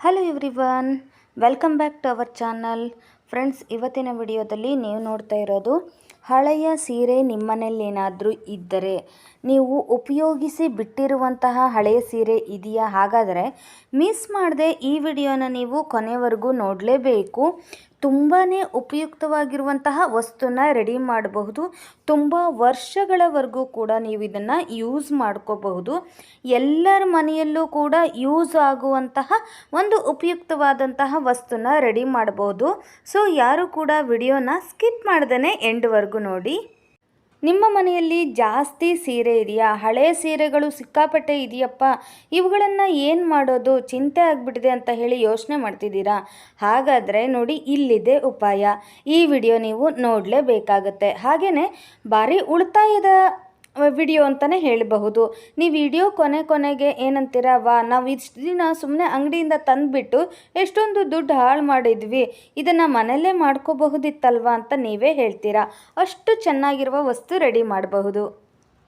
Hello everyone welcome back to our channel friends ಇವತ್ತಿನ ವಿಡಿಯೋದಲ್ಲಿ ನೀವು ನೋಡ್ತಾ ಇರೋದು ಹಳೆಯ ಸೀರೆ ನಿಮ್ಮನೇಲಿ ಏನಾದರೂ ಇದ್ದರೆ, ನೀವು ಉಪಯೋಗಿಸಿ ಬಿಟ್ಟಿರುವಂತಹ ಹಳೆಯ ಸೀರೆ ಇದೆಯಾ? ಹಾಗಾದರೆ ಮಿಸ್ ಮಾಡದೆ ಈ ವಿಡಿಯೋನ ನೀವು ಕೊನೆವರೆಗೂ ನೋಡಲೇಬೇಕು. ತುಂಬಾ ಉಪಯುಕ್ತವಾಗಿರುವಂತಹ ವಸ್ತುನ ರೆಡಿ ಮಾಡಬಹುದು. ತುಂಬ ವರ್ಷಗಳವರೆಗೂ ಕೂಡ ನೀವು ಇದನ್ನು ಯೂಸ್ ಮಾಡ್ಕೋಬಹುದು. ಎಲ್ಲರ ಮನೆಯಲ್ಲೂ ಕೂಡ ಯೂಸ್ ಆಗುವಂತಹ ಒಂದು ಉಪಯುಕ್ತವಾದಂತಹ ವಸ್ತುನ ರೆಡಿ ಮಾಡಬಹುದು. ಸೊ ಯಾರು ಕೂಡ ವಿಡಿಯೋನ ಸ್ಕಿಪ್ ಮಾಡ್ದೇ ಎಂಡ್ವರೆಗೂ ನೋಡಿ. ನಿಮ್ಮ ಮನೆಯಲ್ಲಿ ಜಾಸ್ತಿ ಸೀರೆ ಇದೆಯಾ? ಹಳೆ ಸೀರೆಗಳು ಸಿಕ್ಕಾಪಟ್ಟೆ ಇದೆಯಪ್ಪ. ಇವುಗಳನ್ನು ಏನು ಮಾಡೋದು? ಚಿಂತೆ ಆಗಿಬಿಟ್ಟಿದೆ ಅಂತ ಹೇಳಿ ಯೋಚನೆ ಮಾಡ್ತಿದ್ದೀರಾ? ಹಾಗಾದರೆ ನೋಡಿ, ಇಲ್ಲಿದೆ ಉಪಾಯ. ಈ ವಿಡಿಯೋ ನೀವು ನೋಡಲೇಬೇಕಾಗತ್ತೆ. ಹಾಗೆಯೇ ಭಾರಿ ಉಳಿತಾಯದ ವಿಡಿಯೋ ಅಂತಲೇ ಹೇಳಬಹುದು. ನೀವು ವಿಡಿಯೋ ಕೊನೆ ಕೊನೆಗೆ ಏನಂತೀರ, ವಾ, ನಾವು ಇಷ್ಟು ದಿನ ಸುಮ್ಮನೆ ಅಂಗಡಿಯಿಂದ ತಂದುಬಿಟ್ಟು ಎಷ್ಟೊಂದು ದುಡ್ಡು ಹಾಳು ಮಾಡಿದ್ವಿ. ಇದನ್ನು ಮನೆಯಲ್ಲೇ ಮಾಡ್ಕೋಬಹುದಿತ್ತಲ್ವ ಅಂತ ನೀವೇ ಹೇಳ್ತೀರಾ. ಅಷ್ಟು ಚೆನ್ನಾಗಿರುವ ವಸ್ತು ರೆಡಿ ಮಾಡಬಹುದು.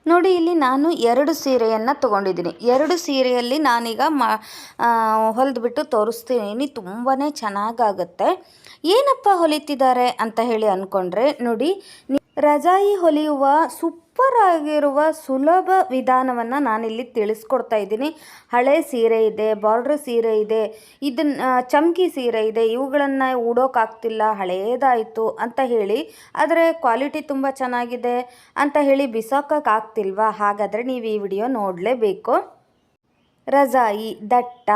ನೋಡಿ, ಇಲ್ಲಿ ನಾನು ಎರಡು ಸೀರೆಯನ್ನು ತೊಗೊಂಡಿದ್ದೀನಿ. ಎರಡು ಸೀರೆಯಲ್ಲಿ ನಾನೀಗ ಮಾ ಹೊಲಿದ್ಬಿಟ್ಟು ತೋರಿಸ್ತೀನಿ. ತುಂಬಾ ಚೆನ್ನಾಗಾಗುತ್ತೆ. ಏನಪ್ಪ ಹೊಲಿತಿದ್ದಾರೆ ಅಂತ ಹೇಳಿ ಅಂದ್ಕೊಂಡ್ರೆ ನೋಡಿ ರಜಾಯಿ ಹೊಲಿಯುವ ಸೂಪರ್ ಆಗಿರುವ ಸುಲಭ ವಿಧಾನವನ್ನು ನಾನಿಲ್ಲಿ ತಿಳಿಸ್ಕೊಡ್ತಾ ಇದ್ದೀನಿ. ಹಳೆ ಸೀರೆ ಇದೆ ಬಾರ್ಡ್ರ್ ಸೀರೆ ಇದೆ ಇದನ್ನ ಚಮ್ಕಿ ಸೀರೆ ಇದೆ, ಇವುಗಳನ್ನು ಉಡೋಕ್ಕಾಗ್ತಿಲ್ಲ ಹಳೆಯದಾಯಿತು ಅಂತ ಹೇಳಿ, ಆದರೆ ಕ್ವಾಲಿಟಿ ತುಂಬ ಚೆನ್ನಾಗಿದೆ ಅಂತ ಹೇಳಿ ಬಿಸಾಕೋಕ್ಕಾಗ್ತಿಲ್ವಾ? ಹಾಗಾದರೆ ನೀವು ಈ ವಿಡಿಯೋ ನೋಡಲೇಬೇಕು. ರಜಾಯಿ, ದಟ್ಟ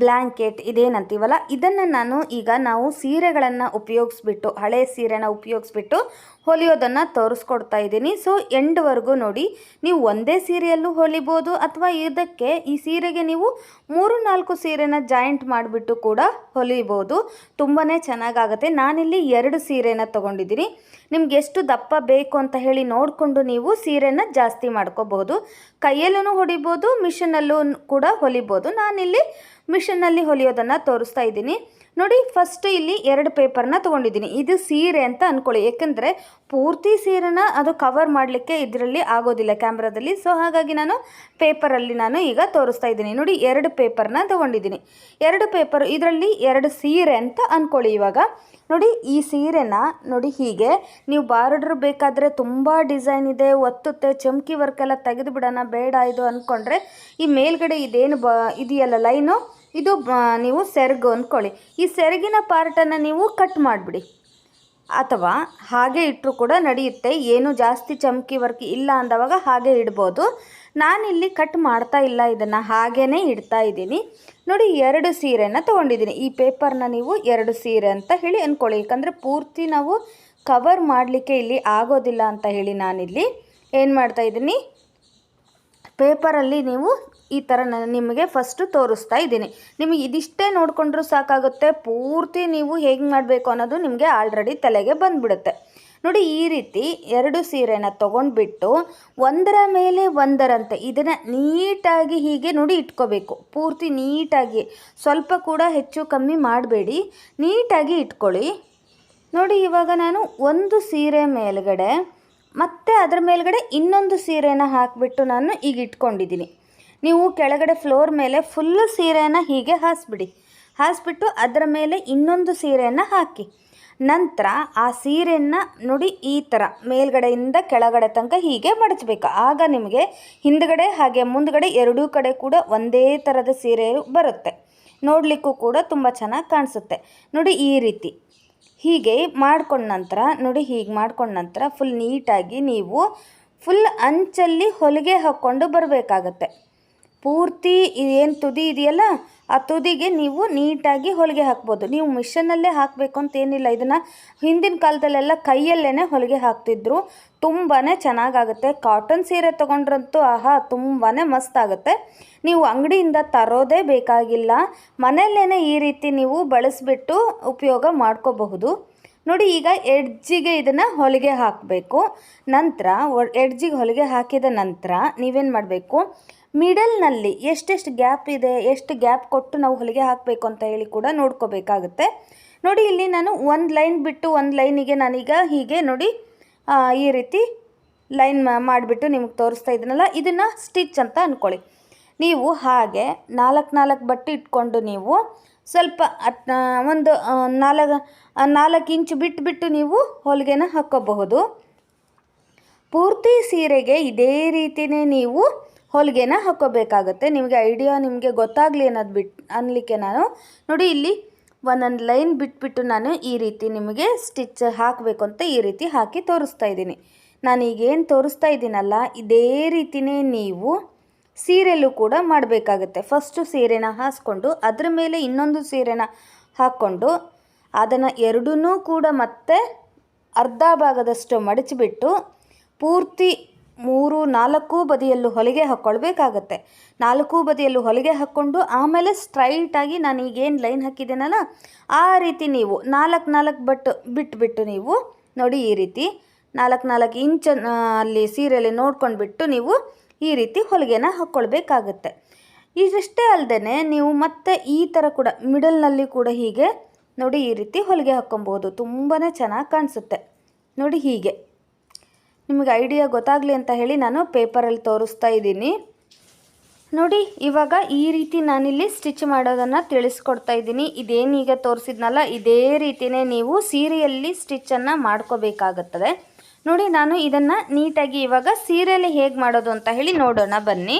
ಬ್ಲ್ಯಾಂಕೆಟ್ ಇದೇನಂತೀವಲ್ಲ, ಇದನ್ನು ನಾನು ಈಗ ನಾವು ಸೀರೆಗಳನ್ನು ಉಪಯೋಗಿಸ್ಬಿಟ್ಟು, ಹಳೆ ಸೀರೆನ ಉಪಯೋಗಿಸ್ಬಿಟ್ಟು ಹೊಲಿಯೋದನ್ನು ತೋರಿಸ್ಕೊಡ್ತಾ ಇದ್ದೀನಿ. ಸೊ ಎಂಡ್ವರೆಗೂ ನೋಡಿ, ನೀವು ಒಂದೇ ಸೀರೆಯಲ್ಲೂ ಹೊಲಿಬೋದು ಅಥವಾ ಇದಕ್ಕೆ ಈ ಸೀರೆಗೆ ನೀವು ಮೂರು ನಾಲ್ಕು ಸೀರೆನ ಜಾಯಿಂಟ್ ಮಾಡಿಬಿಟ್ಟು ಕೂಡ ಹೊಲಿಬೋದು. ತುಂಬಾ ಚೆನ್ನಾಗಾಗುತ್ತೆ. ನಾನಿಲ್ಲಿ ಎರಡು ಸೀರೆನ ತೊಗೊಂಡಿದ್ದೀನಿ. ನಿಮ್ಗೆ ಎಷ್ಟು ದಪ್ಪ ಬೇಕು ಅಂತ ಹೇಳಿ ನೋಡಿಕೊಂಡು ನೀವು ಸೀರೆನ ಜಾಸ್ತಿ ಮಾಡ್ಕೋಬಹುದು ಕೈಯಲ್ಲೂ ಹೊಡಿಬೋದು, ಮಿಷಿನಲ್ಲೂ ಕೂಡ ಹೊಲಿಬೋದು. ನಾನಿಲ್ಲಿ ಮಿಷನ್ನಲ್ಲಿ ಹೊಲಿಯೋದನ್ನು ತೋರಿಸ್ತಾ ಇದ್ದೀನಿ. ನೋಡಿ ಫಸ್ಟ್ ಇಲ್ಲಿ ಎರಡು ಪೇಪರ್ನ ತೊಗೊಂಡಿದ್ದೀನಿ. ಇದು ಸೀರೆ ಅಂತ ಅಂದ್ಕೊಳ್ಳಿ ಏಕೆಂದರೆ ಪೂರ್ತಿ ಸೀರೆನ ಅದು ಕವರ್ ಮಾಡಲಿಕ್ಕೆ ಇದರಲ್ಲಿ ಆಗೋದಿಲ್ಲ ಕ್ಯಾಮ್ರಾದಲ್ಲಿ. ಸೊ ಹಾಗಾಗಿ ನಾನು ಪೇಪರಲ್ಲಿ ನಾನು ಈಗ ತೋರಿಸ್ತಾ ಇದ್ದೀನಿ. ನೋಡಿ, ಎರಡು ಪೇಪರ್ನ ತೊಗೊಂಡಿದ್ದೀನಿ. ಎರಡು ಪೇಪರ್, ಇದರಲ್ಲಿ ಎರಡು ಸೀರೆ ಅಂತ ಅಂದ್ಕೊಳ್ಳಿ ಇವಾಗ. ನೋಡಿ, ಈ ಸೀರೆನ ನೋಡಿ ಹೀಗೆ. ನೀವು ಬಾರ್ಡ್ರ್ ಬೇಕಾದರೆ ತುಂಬ ಡಿಸೈನ್ ಇದೆ. ಒತ್ತುತ್ತೆ, ಚಮ್ಕಿ ವರ್ಕೆಲ್ಲ ತೆಗೆದು ಬಿಡೋಣ, ಬೇಡ ಇದು ಅಂದ್ಕೊಂಡ್ರೆ ಈ ಮೇಲ್ಗಡೆ ಇದೇನು ಬ, ಇದೆಯಲ್ಲ ಲೈನು? ಇದು ನೀವು ಸೆರಗು ಅಂದ್ಕೊಳ್ಳಿ ಈ ಸೆರಗಿನ ಪಾರ್ಟನ್ನು ನೀವು ಕಟ್ ಮಾಡಿಬಿಡಿ. ಅಥವಾ ಹಾಗೆ ಇಟ್ಟರು ಕೂಡ ನಡೆಯುತ್ತೆ. ಏನು ಜಾಸ್ತಿ ಚಮಕಿ ವರ್ಕ್ ಇಲ್ಲ ಅಂದವಾಗ ಹಾಗೆ ಇಡ್ಬೋದು. ನಾನಿಲ್ಲಿ ಕಟ್ ಮಾಡ್ತಾ ಇಲ್ಲ, ಇದನ್ನು ಹಾಗೇ ಇಡ್ತಾ ಇದ್ದೀನಿ. ನೋಡಿ, ಎರಡು ಸೀರೆನ ತೊಗೊಂಡಿದ್ದೀನಿ. ಈ ಪೇಪರ್ನ ನೀವು ಎರಡು ಸೀರೆ ಅಂತ ಹೇಳಿ ಅಂದ್ಕೊಳ್ಳಿ ಯಾಕಂದರೆ ಪೂರ್ತಿ ನಾವು ಕವರ್ ಮಾಡಲಿಕ್ಕೆ ಇಲ್ಲಿ ಆಗೋದಿಲ್ಲ ಅಂತ ಹೇಳಿ ನಾನಿಲ್ಲಿ ಏನು ಮಾಡ್ತಾ ಇದ್ದೀನಿ? ಪೇಪರಲ್ಲಿ ನೀವು ಈ ಥರ ನಾನು ನಿಮಗೆ ಫಸ್ಟು ತೋರಿಸ್ತಾ ಇದ್ದೀನಿ. ನಿಮಗೆ ಇದಿಷ್ಟೇ ನೋಡಿಕೊಂಡ್ರೂ ಸಾಕಾಗುತ್ತೆ, ಪೂರ್ತಿ ನೀವು ಹೇಗೆ ಮಾಡಬೇಕು ಅನ್ನೋದು ನಿಮಗೆ ಆಲ್ರೆಡಿ ತಲೆಗೆ ಬಂದುಬಿಡುತ್ತೆ. ನೋಡಿ, ಈ ರೀತಿ ಎರಡು ಸೀರೆನ ತೊಗೊಂಡ್ಬಿಟ್ಟು ಒಂದರ ಮೇಲೆ ಒಂದರಂತೆ ಇದನ್ನು ನೀಟಾಗಿ ಹೀಗೆ ನೋಡಿ ಇಟ್ಕೋಬೇಕು. ಪೂರ್ತಿ ನೀಟಾಗಿ, ಸ್ವಲ್ಪ ಕೂಡ ಹೆಚ್ಚು ಕಮ್ಮಿ ಮಾಡಬೇಡಿ. ನೀಟಾಗಿ ಇಟ್ಕೊಳ್ಳಿ. ನೋಡಿ, ಇವಾಗ ನಾನು ಒಂದು ಸೀರೆ ಮೇಲ್ಗಡೆ ಮತ್ತು ಅದರ ಮೇಲ್ಗಡೆ ಇನ್ನೊಂದು ಸೀರೆನ ಹಾಕಿಬಿಟ್ಟು ನಾನು ಈಗ ಇಟ್ಕೊಂಡಿದ್ದೀನಿ. ನೀವು ಕೆಳಗಡೆ ಫ್ಲೋರ್ ಮೇಲೆ ಫುಲ್ಲು ಸೀರೆಯನ್ನು ಹೀಗೆ ಹಾಸ್ಬಿಡಿ. ಹಾಸ್ಬಿಟ್ಟು ಅದರ ಮೇಲೆ ಇನ್ನೊಂದು ಸೀರೆಯನ್ನು ಹಾಕಿ. ನಂತರ ಆ ಸೀರೆಯನ್ನು ನೋಡಿ ಈ ಥರ ಮೇಲ್ಗಡೆಯಿಂದ ಕೆಳಗಡೆ ತನಕ ಹೀಗೆ ಮಡಚಬೇಕು. ಆಗ ನಿಮಗೆ ಹಿಂದ್ಗಡೆ ಹಾಗೆ ಮುಂದ್ಗಡೆ ಎರಡೂ ಕಡೆ ಕೂಡ ಒಂದೇ ಥರದ ಸೀರೆ ಬರುತ್ತೆ. ನೋಡಲಿಕ್ಕೂ ಕೂಡ ತುಂಬ ಚೆನ್ನಾಗಿ ಕಾಣಿಸುತ್ತೆ. ನೋಡಿ ಈ ರೀತಿ. ಹೀಗೆ ಮಾಡ್ಕೊಂಡ ನಂತರ, ನೋಡಿ ಹೀಗೆ ಮಾಡ್ಕೊಂಡ ನಂತರ ಫುಲ್ ನೀಟಾಗಿ ನೀವು ಫುಲ್ ಅಂಚಲ್ಲಿ ಹೊಲಿಗೆ ಹಾಕ್ಕೊಂಡು ಬರಬೇಕಾಗತ್ತೆ. ಪೂರ್ತಿ ಏನು ತುದಿ ಇದೆಯಲ್ಲ, ಆ ತುದಿಗೆ ನೀವು ನೀಟಾಗಿ ಹೊಲಿಗೆ ಹಾಕ್ಬೋದು. ನೀವು ಮಿಷನ್ನಲ್ಲೇ ಹಾಕಬೇಕು ಅಂತ ಏನಿಲ್ಲ. ಇದನ್ನು ಹಿಂದಿನ ಕಾಲದಲ್ಲೆಲ್ಲ ಕೈಯಲ್ಲೇ ಹೊಲಿಗೆ ಹಾಕ್ತಿದ್ರು. ತುಂಬಾ ಚೆನ್ನಾಗಾಗುತ್ತೆ. ಕಾಟನ್ ಸೀರೆ ತೊಗೊಂಡ್ರಂತೂ ಆಹಾ ತುಂಬಾ ಮಸ್ತಾಗುತ್ತೆ ನೀವು ಅಂಗಡಿಯಿಂದ ತರೋದೇ ಬೇಕಾಗಿಲ್ಲ. ಮನೆಯಲ್ಲೇ ಈ ರೀತಿ ನೀವು ಬಳಸಿಬಿಟ್ಟು ಉಪಯೋಗ ಮಾಡ್ಕೋಬಹುದು. ನೋಡಿ, ಈಗ ಎಡ್ಜಿಗೆ ಇದನ್ನು ಹೊಲಿಗೆ ಹಾಕಬೇಕು. ನಂತರ ಎಡ್ಜಿಗೆ ಹೊಲಿಗೆ ಹಾಕಿದ ನಂತರ ನೀವೇನು ಮಾಡಬೇಕು? ಮಿಡಲ್ನಲ್ಲಿ ಎಷ್ಟೆಷ್ಟು ಗ್ಯಾಪ್ ಇದೆ, ಎಷ್ಟು ಗ್ಯಾಪ್ ಕೊಟ್ಟು ನಾವು ಹೊಲಿಗೆ ಹಾಕಬೇಕು ಅಂತ ಹೇಳಿ ಕೂಡ ನೋಡ್ಕೋಬೇಕಾಗುತ್ತೆ. ನೋಡಿ, ಇಲ್ಲಿ ನಾನು ಒಂದು ಲೈನ್ ಬಿಟ್ಟು ಒಂದು ಲೈನಿಗೆ ನಾನೀಗ ಹೀಗೆ ನೋಡಿ ಈ ರೀತಿ ಲೈನ್ ಮಾಡಿಬಿಟ್ಟು ನಿಮಗೆ ತೋರಿಸ್ತಾ ಇದ್ದೀನಲ್ಲ, ಇದನ್ನು ಸ್ಟಿಚ್ ಅಂತ ಅಂದ್ಕೊಳ್ಳಿ ನೀವು ಹಾಗೆ ನಾಲ್ಕು ನಾಲ್ಕು ಬಟ್ಟೆ ಇಟ್ಕೊಂಡು ನೀವು ಸ್ವಲ್ಪ ಒಂದು ನಾಲ್ಕು ನಾಲ್ಕು ಇಂಚು ಬಿಟ್ಟು ಬಿಟ್ಟು ನೀವು ಹೊಲಿಗೆನ ಹಾಕ್ಕೋಬಹುದು ಪೂರ್ತಿ ಸೀರೆಗೆ ಇದೇ ರೀತಿಯೇ ನೀವು ಹೊಲಿಗೆನ ಹಾಕ್ಕೋಬೇಕಾಗತ್ತೆ. ನಿಮಗೆ ಐಡಿಯಾ ನಿಮಗೆ ಗೊತ್ತಾಗಲಿ ಅನ್ನೋದು ಬಿಟ್ಟು ಅನ್ನಲಿಕ್ಕೆ ನಾನು ನೋಡಿ ಇಲ್ಲಿ ಒಂದೊಂದು ಲೈನ್ ಬಿಟ್ಬಿಟ್ಟು ನಾನು ಈ ರೀತಿ ನಿಮಗೆ ಸ್ಟಿಚ್ ಹಾಕಬೇಕು ಅಂತ ಈ ರೀತಿ ಹಾಕಿ ತೋರಿಸ್ತಾ ಇದ್ದೀನಿ. ನಾನು ಈಗೇನು ತೋರಿಸ್ತಾ ಇದ್ದೀನಲ್ಲ, ಇದೇ ರೀತಿಯೇ ನೀವು ಸೀರೆಯಲ್ಲೂ ಕೂಡ ಮಾಡಬೇಕಾಗತ್ತೆ. ಫಸ್ಟು ಸೀರೆನ ಹಾಸ್ಕೊಂಡು, ಅದ್ರ ಮೇಲೆ ಇನ್ನೊಂದು ಸೀರೆನ ಹಾಕ್ಕೊಂಡು, ಅದನ್ನು ಎರಡೂ ಕೂಡ ಮತ್ತೆ ಅರ್ಧ ಭಾಗದಷ್ಟು ಮಡಚಿಬಿಟ್ಟು, ಪೂರ್ತಿ ಮೂರು, ನಾಲ್ಕು ಬದಿಯಲ್ಲೂ ಹೊಲಿಗೆ ಹಾಕ್ಕೊಳ್ಬೇಕಾಗತ್ತೆ. ನಾಲ್ಕು ಬದಿಯಲ್ಲೂ ಹೊಲಿಗೆ ಹಾಕ್ಕೊಂಡು ಆಮೇಲೆ ಸ್ಟ್ರೈಟಾಗಿ ನಾನು ಈಗೇನು ಲೈನ್ ಹಾಕಿದ್ದೀನಲ್ಲ, ಆ ರೀತಿ ನೀವು ನಾಲ್ಕು ನಾಲ್ಕು ಬಟ್ ಬಿಟ್ಬಿಟ್ಟು ನೀವು ನೋಡಿ ಈ ರೀತಿ, ನಾಲ್ಕು ನಾಲ್ಕು ಇಂಚ್ ಅಲ್ಲಿ ಸೀರೆಯಲ್ಲಿ ನೋಡ್ಕೊಂಡ್ಬಿಟ್ಟು ನೀವು ಈ ರೀತಿ ಹೊಲಿಗೆನ ಹಾಕ್ಕೊಳ್ಬೇಕಾಗತ್ತೆ. ಇದಿಷ್ಟೇ ಅಲ್ಲದೆ ನೀವು ಮತ್ತೆ ಈ ಥರ ಕೂಡ ಮಿಡಲ್ನಲ್ಲಿ ಕೂಡ ಹೀಗೆ ನೋಡಿ ಈ ರೀತಿ ಹೊಲಿಗೆ ಹಾಕ್ಕೊಬೋದು ತುಂಬಾ ಚೆನ್ನಾಗಿ ಕಾಣಿಸುತ್ತೆ. ನೋಡಿ ಹೀಗೆ. ನಿಮಗೆ ಐಡಿಯಾ ಗೊತ್ತಾಗಲಿ ಅಂತ ಹೇಳಿ ನಾನು ಪೇಪರಲ್ಲಿ ತೋರಿಸ್ತಾ ಇದ್ದೀನಿ. ನೋಡಿ, ಇವಾಗ ಈ ರೀತಿ ನಾನಿಲ್ಲಿ ಸ್ಟಿಚ್ ಮಾಡೋದನ್ನು ತಿಳಿಸ್ಕೊಡ್ತಾ ಇದ್ದೀನಿ. ಇದೇನೀಗ ತೋರಿಸಿದ್ನಲ್ಲ, ಇದೇ ರೀತಿಯೇ ನೀವು ಸೀರೆಯಲ್ಲಿ ಸ್ಟಿಚ್ಚನ್ನು ಮಾಡ್ಕೋಬೇಕಾಗುತ್ತದೆ. ನೋಡಿ, ನಾನು ಇದನ್ನು ನೀಟಾಗಿ ಇವಾಗ ಸೀರೆಯಲ್ಲಿ ಹೇಗೆ ಮಾಡೋದು ಅಂತ ಹೇಳಿ ನೋಡೋಣ, ಬನ್ನಿ.